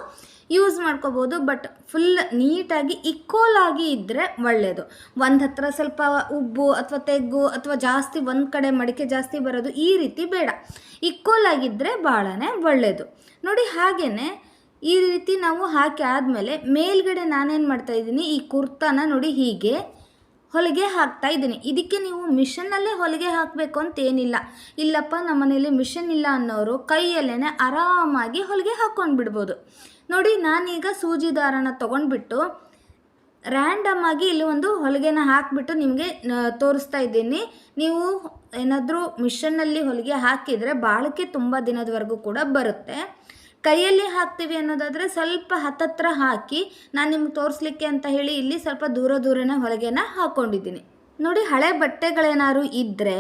ಯೂಸ್ ಮಾಡ್ಕೋಬೋದು, ಬಟ್ ಫುಲ್ ನೀಟಾಗಿ ಇಕ್ವಲ್ ಆಗಿ ಇದ್ದರೆ ಒಳ್ಳೆಯದು ಒಂದು ಹತ್ರ ಸ್ವಲ್ಪ ಉಬ್ಬು ಅಥವಾ ತೆಗ್ಗು ಅಥವಾ ಜಾಸ್ತಿ ಒಂದು ಕಡೆ ಮಡಿಕೆ ಜಾಸ್ತಿ ಬರೋದು ಈ ರೀತಿ ಬೇಡ. ಇಕ್ವಲ್ ಆಗಿದ್ದರೆ ಭಾಳನೇ ಒಳ್ಳೆಯದು ನೋಡಿ ಹಾಗೆಯೇ ಈ ರೀತಿ ನಾವು ಹಾಕಿ ಆದಮೇಲೆ ಮೇಲ್ಗಡೆ ನಾನೇನು ಮಾಡ್ತಾ ಇದ್ದೀನಿ, ಈ ಕುರ್ತಾನ ನೋಡಿ ಹೀಗೆ ಹೊಲಿಗೆ ಹಾಕ್ತಾ ಇದ್ದೀನಿ. ಇದಕ್ಕೆ ನೀವು ಮಿಷನ್ನಲ್ಲೇ ಹೊಲಿಗೆ ಹಾಕಬೇಕು ಅಂತ ಏನಿಲ್ಲ. ಇಲ್ಲಪ್ಪ, ನಮ್ಮ ಮನೇಲಿ ಮಿಷನ್ ಇಲ್ಲ ಅನ್ನೋರು ಕೈಯಲ್ಲೇ ಆರಾಮಾಗಿ ಹೊಲಿಗೆ ಹಾಕ್ಕೊಂಡು ಬಿಡ್ಬೋದು ನೋಡಿ, ನಾನೀಗ ಸೂಜಿ ದಾರನ ತೊಗೊಂಡ್ಬಿಟ್ಟು ರ್ಯಾಂಡಮ್ ಆಗಿ ಇಲ್ಲಿ ಒಂದು ಹೊಲಿಗೆನ ಹಾಕಿಬಿಟ್ಟು ನಿಮಗೆ ತೋರಿಸ್ತಾ ಇದ್ದೀನಿ. ನೀವು ಏನಾದರೂ ಮಿಷನ್ನಲ್ಲಿ ಹೊಲಿಗೆ ಹಾಕಿದರೆ ಬಾಳಿಕೆ ತುಂಬ ದಿನದವರೆಗೂ ಕೂಡ ಬರುತ್ತೆ. ಕೈಯಲ್ಲಿ ಹಾಕ್ತೀವಿ ಅನ್ನೋದಾದರೆ ಸ್ವಲ್ಪ ಹತ್ತತ್ರ ಹಾಕಿ ನಾನು ನಿಮ್ಗೆ ತೋರಿಸ್ಲಿಕ್ಕೆ ಅಂತ ಹೇಳಿ ಇಲ್ಲಿ ಸ್ವಲ್ಪ ದೂರ ದೂರನ ಹೊಲಿಗೆನ ಹಾಕ್ಕೊಂಡಿದ್ದೀನಿ ನೋಡಿ ಹಳೆ ಬಟ್ಟೆಗಳೇನಾದ್ರು ಇದ್ದರೆ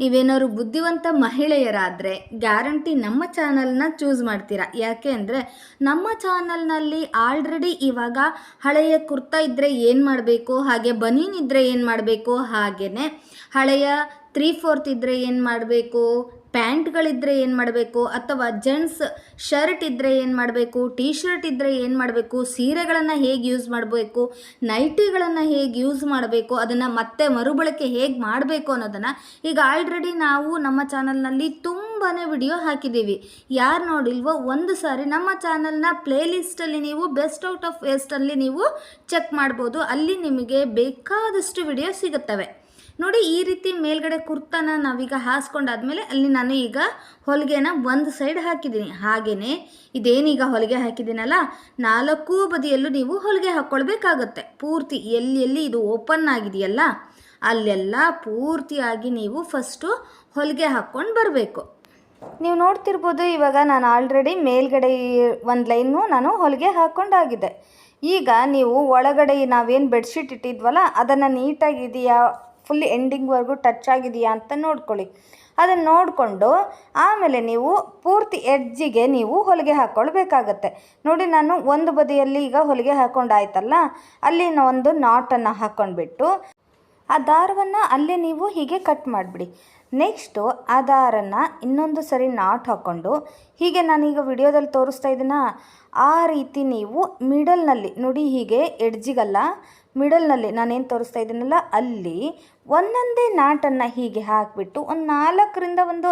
ನೀವೇನಾದ್ರು ಬುದ್ಧಿವಂತ ಮಹಿಳೆಯರಾದರೆ ಗ್ಯಾರಂಟಿ ನಮ್ಮ ಚಾನಲ್ನ ಚೂಸ್ ಮಾಡ್ತೀರಾ? ಯಾಕೆ ಅಂದರೆ ನಮ್ಮ ಚಾನಲ್ನಲ್ಲಿ ಆಲ್ರೆಡಿ ಇವಾಗ ಹಳೆಯ ಕುರ್ತಾ ಇದ್ದರೆ ಏನು ಮಾಡಬೇಕು, ಹಾಗೆ ಬನೀನ್ ಇದ್ದರೆ ಏನು ಮಾಡಬೇಕು ಹಾಗೆಯೇ ಹಳೆಯ ತ್ರೀ ಫೋರ್ತ್ ಇದ್ದರೆ ಏನು ಮಾಡಬೇಕು ಪ್ಯಾಂಟ್ಗಳಿದ್ದರೆ ಏನು ಮಾಡಬೇಕು? ಅಥವಾ ಜೆಂಟ್ಸ್ ಶರ್ಟ್ ಇದ್ದರೆ ಏನು ಮಾಡಬೇಕು? ಟೀ ಶರ್ಟ್ ಇದ್ದರೆ ಏನು ಮಾಡಬೇಕು? ಸೀರೆಗಳನ್ನು ಹೇಗೆ ಯೂಸ್ ಮಾಡಬೇಕು? ನೈಟಿಗಳನ್ನು ಹೇಗೆ ಯೂಸ್ ಮಾಡಬೇಕು? ಅದನ್ನು ಮತ್ತೆ ಮರುಬಳಕೆ ಹೇಗೆ ಮಾಡಬೇಕು ಅನ್ನೋದನ್ನು ಈಗ ಆಲ್ರೆಡಿ ನಾವು ನಮ್ಮ ಚಾನಲ್ನಲ್ಲಿ ತುಂಬಾ ವಿಡಿಯೋ ಹಾಕಿದ್ದೀವಿ. ಯಾರು ನೋಡಿಲ್ವೋ ಒಂದು ಸಾರಿ ನಮ್ಮ ಚಾನಲ್ನ ಪ್ಲೇಲಿಸ್ಟಲ್ಲಿ ನೀವು ಬೆಸ್ಟ್ ಔಟ್ ಆಫ್ ವೇಸ್ಟಲ್ಲಿ ನೀವು ಚೆಕ್ ಮಾಡ್ಬೋದು. ಅಲ್ಲಿ ನಿಮಗೆ ಬೇಕಾದಷ್ಟು ವಿಡಿಯೋ ಸಿಗುತ್ತವೆ. ನೋಡಿ ಈ ರೀತಿ ಮೇಲ್ಗಡೆ ಕುರ್ತಾನ ನಾವೀಗ ಹಾಸ್ಕೊಂಡಾದ್ಮೇಲೆ ಅಲ್ಲಿ ನಾನು ಈಗ ಹೊಲಿಗೆನ ಒಂದು ಸೈಡ್ ಹಾಕಿದ್ದೀನಿ. ಹಾಗೆಯೇ ಇದೇನೀಗ ಹೊಲಿಗೆ ಹಾಕಿದ್ದೀನಲ್ಲ, ನಾಲ್ಕೂ ಬದಿಯಲ್ಲೂ ನೀವು ಹೊಲಿಗೆ ಹಾಕ್ಕೊಳ್ಬೇಕಾಗತ್ತೆ. ಪೂರ್ತಿ ಎಲ್ಲಿ ಎಲ್ಲಿ ಇದು ಓಪನ್ ಆಗಿದೆಯಲ್ಲ, ಅಲ್ಲೆಲ್ಲ ಪೂರ್ತಿಯಾಗಿ ನೀವು ಫಸ್ಟು ಹೊಲಿಗೆ ಹಾಕ್ಕೊಂಡು ಬರಬೇಕು. ನೀವು ನೋಡ್ತಿರ್ಬೋದು ಇವಾಗ ನಾನು ಆಲ್ರೆಡಿ ಮೇಲ್ಗಡೆ ಒಂದು ಲೈನು ನಾನು ಹೊಲಿಗೆ ಹಾಕ್ಕೊಂಡಾಗಿದೆ. ಈಗ ನೀವು ಒಳಗಡೆ ನಾವೇನು ಬೆಡ್ಶೀಟ್ ಇಟ್ಟಿದ್ವಲ್ಲ, ಅದನ್ನು ನೀಟಾಗಿದೆಯಾ ಫುಲ್ ಎಂಡಿಂಗ್ವರೆಗೂ ಟಚ್ ಆಗಿದೆಯಾ ಅಂತ ನೋಡ್ಕೊಳ್ಳಿ. ಅದನ್ನು ನೋಡಿಕೊಂಡು ಆಮೇಲೆ ನೀವು ಪೂರ್ತಿ ಎಡ್ಜಿಗೆ ನೀವು ಹೊಲಿಗೆ ಹಾಕ್ಕೊಳ್ಬೇಕಾಗತ್ತೆ ನೋಡಿ ನಾನು ಒಂದು ಬದಿಯಲ್ಲಿ ಈಗ ಹೊಲಿಗೆ ಹಾಕ್ಕೊಂಡಾಯ್ತಲ್ಲ ಅಲ್ಲಿ ಒಂದು ನಾಟನ್ನು ಹಾಕ್ಕೊಂಡ್ಬಿಟ್ಟು ಆ ದಾರವನ್ನು ಅಲ್ಲೇ ನೀವು ಹೀಗೆ ಕಟ್ ಮಾಡಿಬಿಡಿ. ನೆಕ್ಸ್ಟು ಆ ದಾರನ್ನು ಇನ್ನೊಂದು ಸರಿ ನಾಟ್ ಹಾಕ್ಕೊಂಡು ಹೀಗೆ ನಾನೀಗ ವಿಡಿಯೋದಲ್ಲಿ ತೋರಿಸ್ತಾ ಇದ್ದೀನ, ಆ ರೀತಿ ನೀವು ಮಿಡಲ್ನಲ್ಲಿ ನೋಡಿ ಹೀಗೆ ಎಡ್ಜಿಗಲ್ಲ ಮಿಡಲ್ನಲ್ಲಿ ನಾನೇನು ತೋರಿಸ್ತಾ ಇದ್ದೀನಲ್ಲ, ಅಲ್ಲಿ ಒಂದೊಂದೇ ನಾಟನ್ನು ಹೀಗೆ ಹಾಕಿಬಿಟ್ಟು ಒಂದು ನಾಲ್ಕರಿಂದ ಒಂದು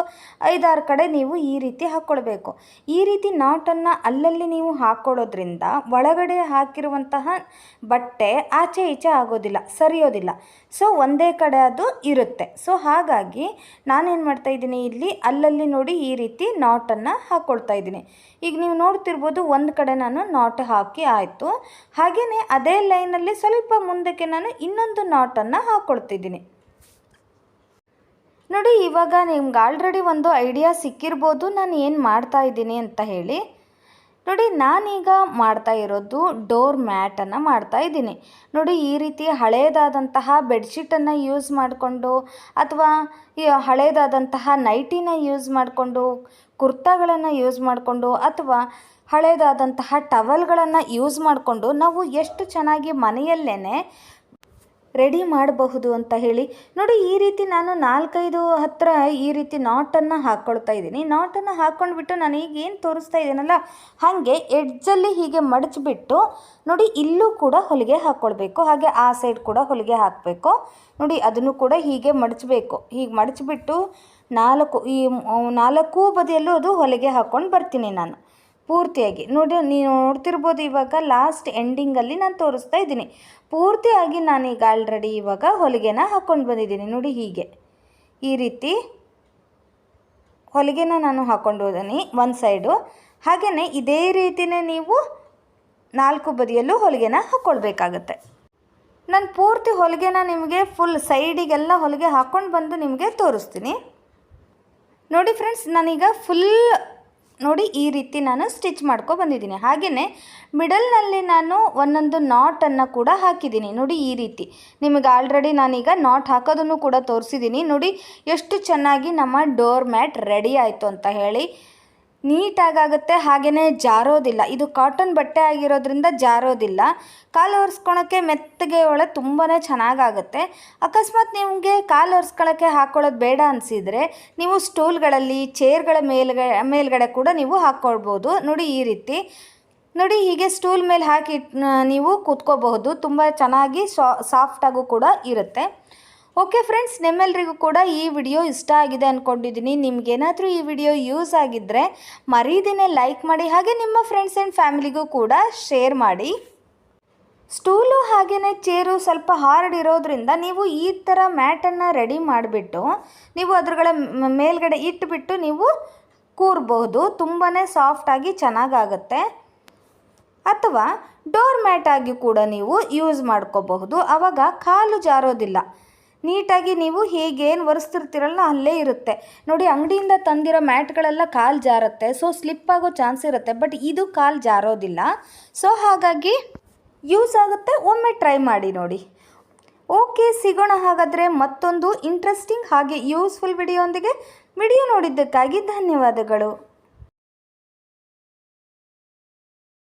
ಐದಾರು ಕಡೆ ನೀವು ಈ ರೀತಿ ಹಾಕ್ಕೊಳ್ಬೇಕು ಈ ರೀತಿ ನಾಟನ್ನು ಅಲ್ಲಲ್ಲಿ ನೀವು ಹಾಕ್ಕೊಳ್ಳೋದ್ರಿಂದ ಒಳಗಡೆ ಹಾಕಿರುವಂತಹ ಬಟ್ಟೆ ಆಚೆ ಈಚೆ ಆಗೋದಿಲ್ಲ, ಸರಿಯೋದಿಲ್ಲ. ಸೊ, ಒಂದೇ ಕಡೆ ಅದು ಇರುತ್ತೆ. ಸೊ, ಹಾಗಾಗಿ ನಾನೇನು ಮಾಡ್ತಾ ಇದ್ದೀನಿ ಇಲ್ಲಿ ಅಲ್ಲಲ್ಲಿ ನೋಡಿ ಈ ರೀತಿ ನಾಟನ್ನು ಹಾಕ್ಕೊಳ್ತಾ ಇದ್ದೀನಿ. ಈಗ ನೀವು ನೋಡ್ತಿರ್ಬೋದು ಒಂದು ಕಡೆ ನಾನು ನಾಟ್ ಹಾಕಿ ಆಯಿತು. ಹಾಗೆಯೇ ಅದೇ ಲೈನಲ್ಲಿ ಸ್ವಲ್ಪ ಮುಂದಕ್ಕೆ ನಾನು ಇನ್ನೊಂದು ನಾಟನ್ನು ಹಾಕ್ಕೊಳ್ತಿದ್ದೀನಿ ನೋಡಿ, ಇವಾಗ ನಿಮ್ಗೆ ಆಲ್ರೆಡಿ ಒಂದು ಐಡಿಯಾ ಸಿಕ್ಕಿರ್ಬೋದು, ನಾನು ಏನು ಮಾಡ್ತಾ ಇದ್ದೀನಿ ಅಂತ ಹೇಳಿ. ನೋಡಿ, ನಾನೀಗ ಮಾಡ್ತಾ ಇರೋದು ಡೋರ್ ಮ್ಯಾಟನ್ನು ಮಾಡ್ತಾ ಇದ್ದೀನಿ. ನೋಡಿ, ಈ ರೀತಿ ಹಳೆಯದಾದಂತಹ ಬೆಡ್ಶೀಟನ್ನು ಯೂಸ್ ಮಾಡಿಕೊಂಡು, ಅಥವಾ ಹಳೆಯದಾದಂತಹ ನೈಟಿನ ಯೂಸ್ ಮಾಡಿಕೊಂಡು, ಕುರ್ತಾಗಳನ್ನು ಯೂಸ್ ಮಾಡಿಕೊಂಡು, ಅಥವಾ ಹಳೆಯದಾದಂತಹ ಟವಲ್ಗಳನ್ನು ಯೂಸ್ ಮಾಡಿಕೊಂಡು, ನಾವು ಎಷ್ಟು ಚೆನ್ನಾಗಿ ಮನೆಯಲ್ಲೇ ರೆಡಿ ಮಾಡಬಹುದು ಅಂತ ಹೇಳಿ. ನೋಡಿ, ಈ ರೀತಿ ನಾನು ನಾಲ್ಕೈದು ಹತ್ತಿರ ಈ ರೀತಿ ನಾಟನ್ನು ಹಾಕ್ಕೊಳ್ತಾ ಇದ್ದೀನಿ. ನಾಟನ್ನು ಹಾಕ್ಕೊಂಡ್ಬಿಟ್ಟು ನಾನು ಈಗ ಏನು ತೋರಿಸ್ತಾ ಇದ್ದೀನಲ್ಲ, ಹಾಗೆ ಎಡ್ಜಲ್ಲಿ ಹೀಗೆ ಮಡಚಿಬಿಟ್ಟು ನೋಡಿ, ಇಲ್ಲೂ ಕೂಡ ಹೊಲಿಗೆ ಹಾಕ್ಕೊಳ್ಬೇಕು ಹಾಗೆ ಆ ಸೈಡ್ ಕೂಡ ಹೊಲಿಗೆ ಹಾಕಬೇಕು. ನೋಡಿ, ಅದನ್ನು ಕೂಡ ಹೀಗೆ ಮಡಚಬೇಕು. ಹೀಗೆ ಮಡಚಿಬಿಟ್ಟು ನಾಲ್ಕು, ಈ, ನಾಲ್ಕೂ ಬದಿಯಲ್ಲೂ ಅದು ಹೊಲಿಗೆ ಹಾಕ್ಕೊಂಡು ಬರ್ತೀನಿ ನಾನು. ಪೂರ್ತಿಯಾಗಿ. ನೋಡಿ ನೀವು ನೋಡ್ತಿರ್ಬೋದು ಇವಾಗ ಲಾಸ್ಟ್ ಎಂಡಿಂಗಲ್ಲಿ ನಾನು ತೋರಿಸ್ತಾ ಇದ್ದೀನಿ. ಪೂರ್ತಿಯಾಗಿ ನಾನೀಗ ಆಲ್ರೆಡಿ ಇವಾಗ ಹೊಲಿಗೆನ ಹಾಕ್ಕೊಂಡು ಬಂದಿದ್ದೀನಿ. ನೋಡಿ ಹೀಗೆ. ಈ ರೀತಿ ಹೊಲಿಗೆನ ನಾನು ಹಾಕ್ಕೊಂಡು ಹೋದೀನಿ ಒಂದು ಸೈಡು ಹಾಗೆಯೇ ಇದೇ ರೀತಿಯೇ ನೀವು ನಾಲ್ಕು ಬದಿಯಲ್ಲೂ ಹೊಲಿಗೆನ ಹಾಕ್ಕೊಳ್ಬೇಕಾಗತ್ತೆ ನಾನು ಪೂರ್ತಿ ಹೊಲಿಗೆನ ನಿಮಗೆ ಫುಲ್ ಸೈಡಿಗೆಲ್ಲ ಹೊಲಿಗೆ ಹಾಕ್ಕೊಂಡು ಬಂದು ನಿಮಗೆ ತೋರಿಸ್ತೀನಿ. ನೋಡಿ ಫ್ರೆಂಡ್ಸ್ ನಾನೀಗ ಫುಲ್ ನೋಡಿ ಈ ರೀತಿ ನಾನು ಸ್ಟಿಚ್ ಮಾಡ್ಕೊ ಬಂದಿದ್ದೀನಿ. ಹಾಗೆಯೇ ಮಿಡಲ್ನಲ್ಲಿ ನಾನು ಒಂದೊಂದು ನಾಟನ್ನು ಕೂಡ ಹಾಕಿದ್ದೀನಿ. ನೋಡಿ ಈ ರೀತಿ. ನಿಮಗೆ ಆಲ್ರೆಡಿ ನಾನೀಗ ನಾಟ್ ಹಾಕೋದನ್ನು ಕೂಡ ತೋರಿಸಿದ್ದೀನಿ. ನೋಡಿ ಎಷ್ಟು ಚೆನ್ನಾಗಿ ನಮ್ಮ ಡೋರ್ ಮ್ಯಾಟ್ ರೆಡಿ ಆಯಿತು ಅಂತ ಹೇಳಿ. ನೀಟಾಗುತ್ತೆ ಹಾಗೆಯೇ ಜಾರೋದಿಲ್ಲ. ಇದು ಕಾಟನ್ ಬಟ್ಟೆ ಆಗಿರೋದ್ರಿಂದ ಜಾರೋದಿಲ್ಲ. ಕಾಲು ಒರೆಸ್ಕೊಳಕ್ಕೆ ಮೆತ್ತಗೆ ಒಳಗೆ ತುಂಬಾ ಚೆನ್ನಾಗಾಗುತ್ತೆ. ಅಕಸ್ಮಾತ್ ನಿಮಗೆ ಕಾಲು ಒರೆಸ್ಕೊಳ್ಳೋಕ್ಕೆ ಹಾಕ್ಕೊಳ್ಳೋದು ಬೇಡ ಅನಿಸಿದರೆ ನೀವು ಸ್ಟೂಲ್ಗಳಲ್ಲಿ, ಚೇರ್ಗಳ ಮೇಲ್ಗಡೆ ಮೇಲ್ಗಡೆ ಕೂಡ ನೀವು ಹಾಕ್ಕೊಳ್ಬೋದು ನೋಡಿ ಈ ರೀತಿ. ನೋಡಿ ಹೀಗೆ ಸ್ಟೂಲ್ ಮೇಲೆ ಹಾಕಿ ನೀವು ಕೂತ್ಕೋಬಹುದು. ತುಂಬ ಚೆನ್ನಾಗಿ ಸಾಫ್ಟಾಗೂ ಕೂಡ ಇರುತ್ತೆ. ಓಕೆ ಫ್ರೆಂಡ್ಸ್ ನಿಮ್ಮೆಲ್ಲರಿಗೂ ಕೂಡ ಈ ವಿಡಿಯೋ ಇಷ್ಟ ಆಗಿದೆ ಅಂದ್ಕೊಂಡಿದ್ದೀನಿ ನಿಮಗೇನಾದರೂ ಈ ವಿಡಿಯೋ ಯೂಸ್ ಆಗಿದ್ದರೆ ಮರೀದಿನೇ ಲೈಕ್ ಮಾಡಿ, ಹಾಗೆ ನಿಮ್ಮ ಫ್ರೆಂಡ್ಸ್ ಆ್ಯಂಡ್ ಫ್ಯಾಮಿಲಿಗೂ ಕೂಡ ಶೇರ್ ಮಾಡಿ. ಸ್ಟೂಲು ಹಾಗೆಯೇ ಚೇರು ಸ್ವಲ್ಪ ಹಾರ್ಡ್ ಇರೋದ್ರಿಂದ ನೀವು ಈ ಥರ ಮ್ಯಾಟನ್ನು ರೆಡಿ ಮಾಡಿಬಿಟ್ಟು, ನೀವು ಅದ್ರಗಳ ಮೇಲ್ಗಡೆ ಇಟ್ಟುಬಿಟ್ಟು ನೀವು ಕೂರ್ಬೋದು ತುಂಬಾ ಸಾಫ್ಟಾಗಿ ಚೆನ್ನಾಗಾಗುತ್ತೆ. ಅಥವಾ ಡೋರ್ ಮ್ಯಾಟ್ ಆಗಿ ಕೂಡ ನೀವು ಯೂಸ್ ಮಾಡ್ಕೋಬಹುದು. ಆವಾಗ ಕಾಲು ಜಾರೋದಿಲ್ಲ. ನೀಟಾಗಿ ನೀವು ಹೇಗೇನು ಒರೆಸ್ತಿರ್ತೀರಲ್ಲ ಅಲ್ಲೇ ಇರುತ್ತೆ. ನೋಡಿ, ಅಂಗಡಿಯಿಂದ ತಂದಿರೋ ಮ್ಯಾಟ್ಗಳೆಲ್ಲ ಕಾಲು ಜಾರುತ್ತೆ. ಸೊ ಸ್ಲಿಪ್ ಆಗೋ ಚಾನ್ಸ್ ಇರುತ್ತೆ. ಬಟ್ ಇದು ಕಾಲು ಜಾರೋದಿಲ್ಲ. ಸೊ ಹಾಗಾಗಿ ಯೂಸ್ ಆಗುತ್ತೆ. ಒಮ್ಮೆ ಟ್ರೈ ಮಾಡಿ ನೋಡಿ. ಓಕೆ ಸಿಗೋಣ ಹಾಗಾದರೆ ಮತ್ತೊಂದು ಇಂಟ್ರೆಸ್ಟಿಂಗ್ ಹಾಗೆ ಯೂಸ್ಫುಲ್ ವಿಡಿಯೋಂದಿಗೆ ವಿಡಿಯೋ ನೋಡಿದ್ದಕ್ಕಾಗಿ ಧನ್ಯವಾದಗಳು.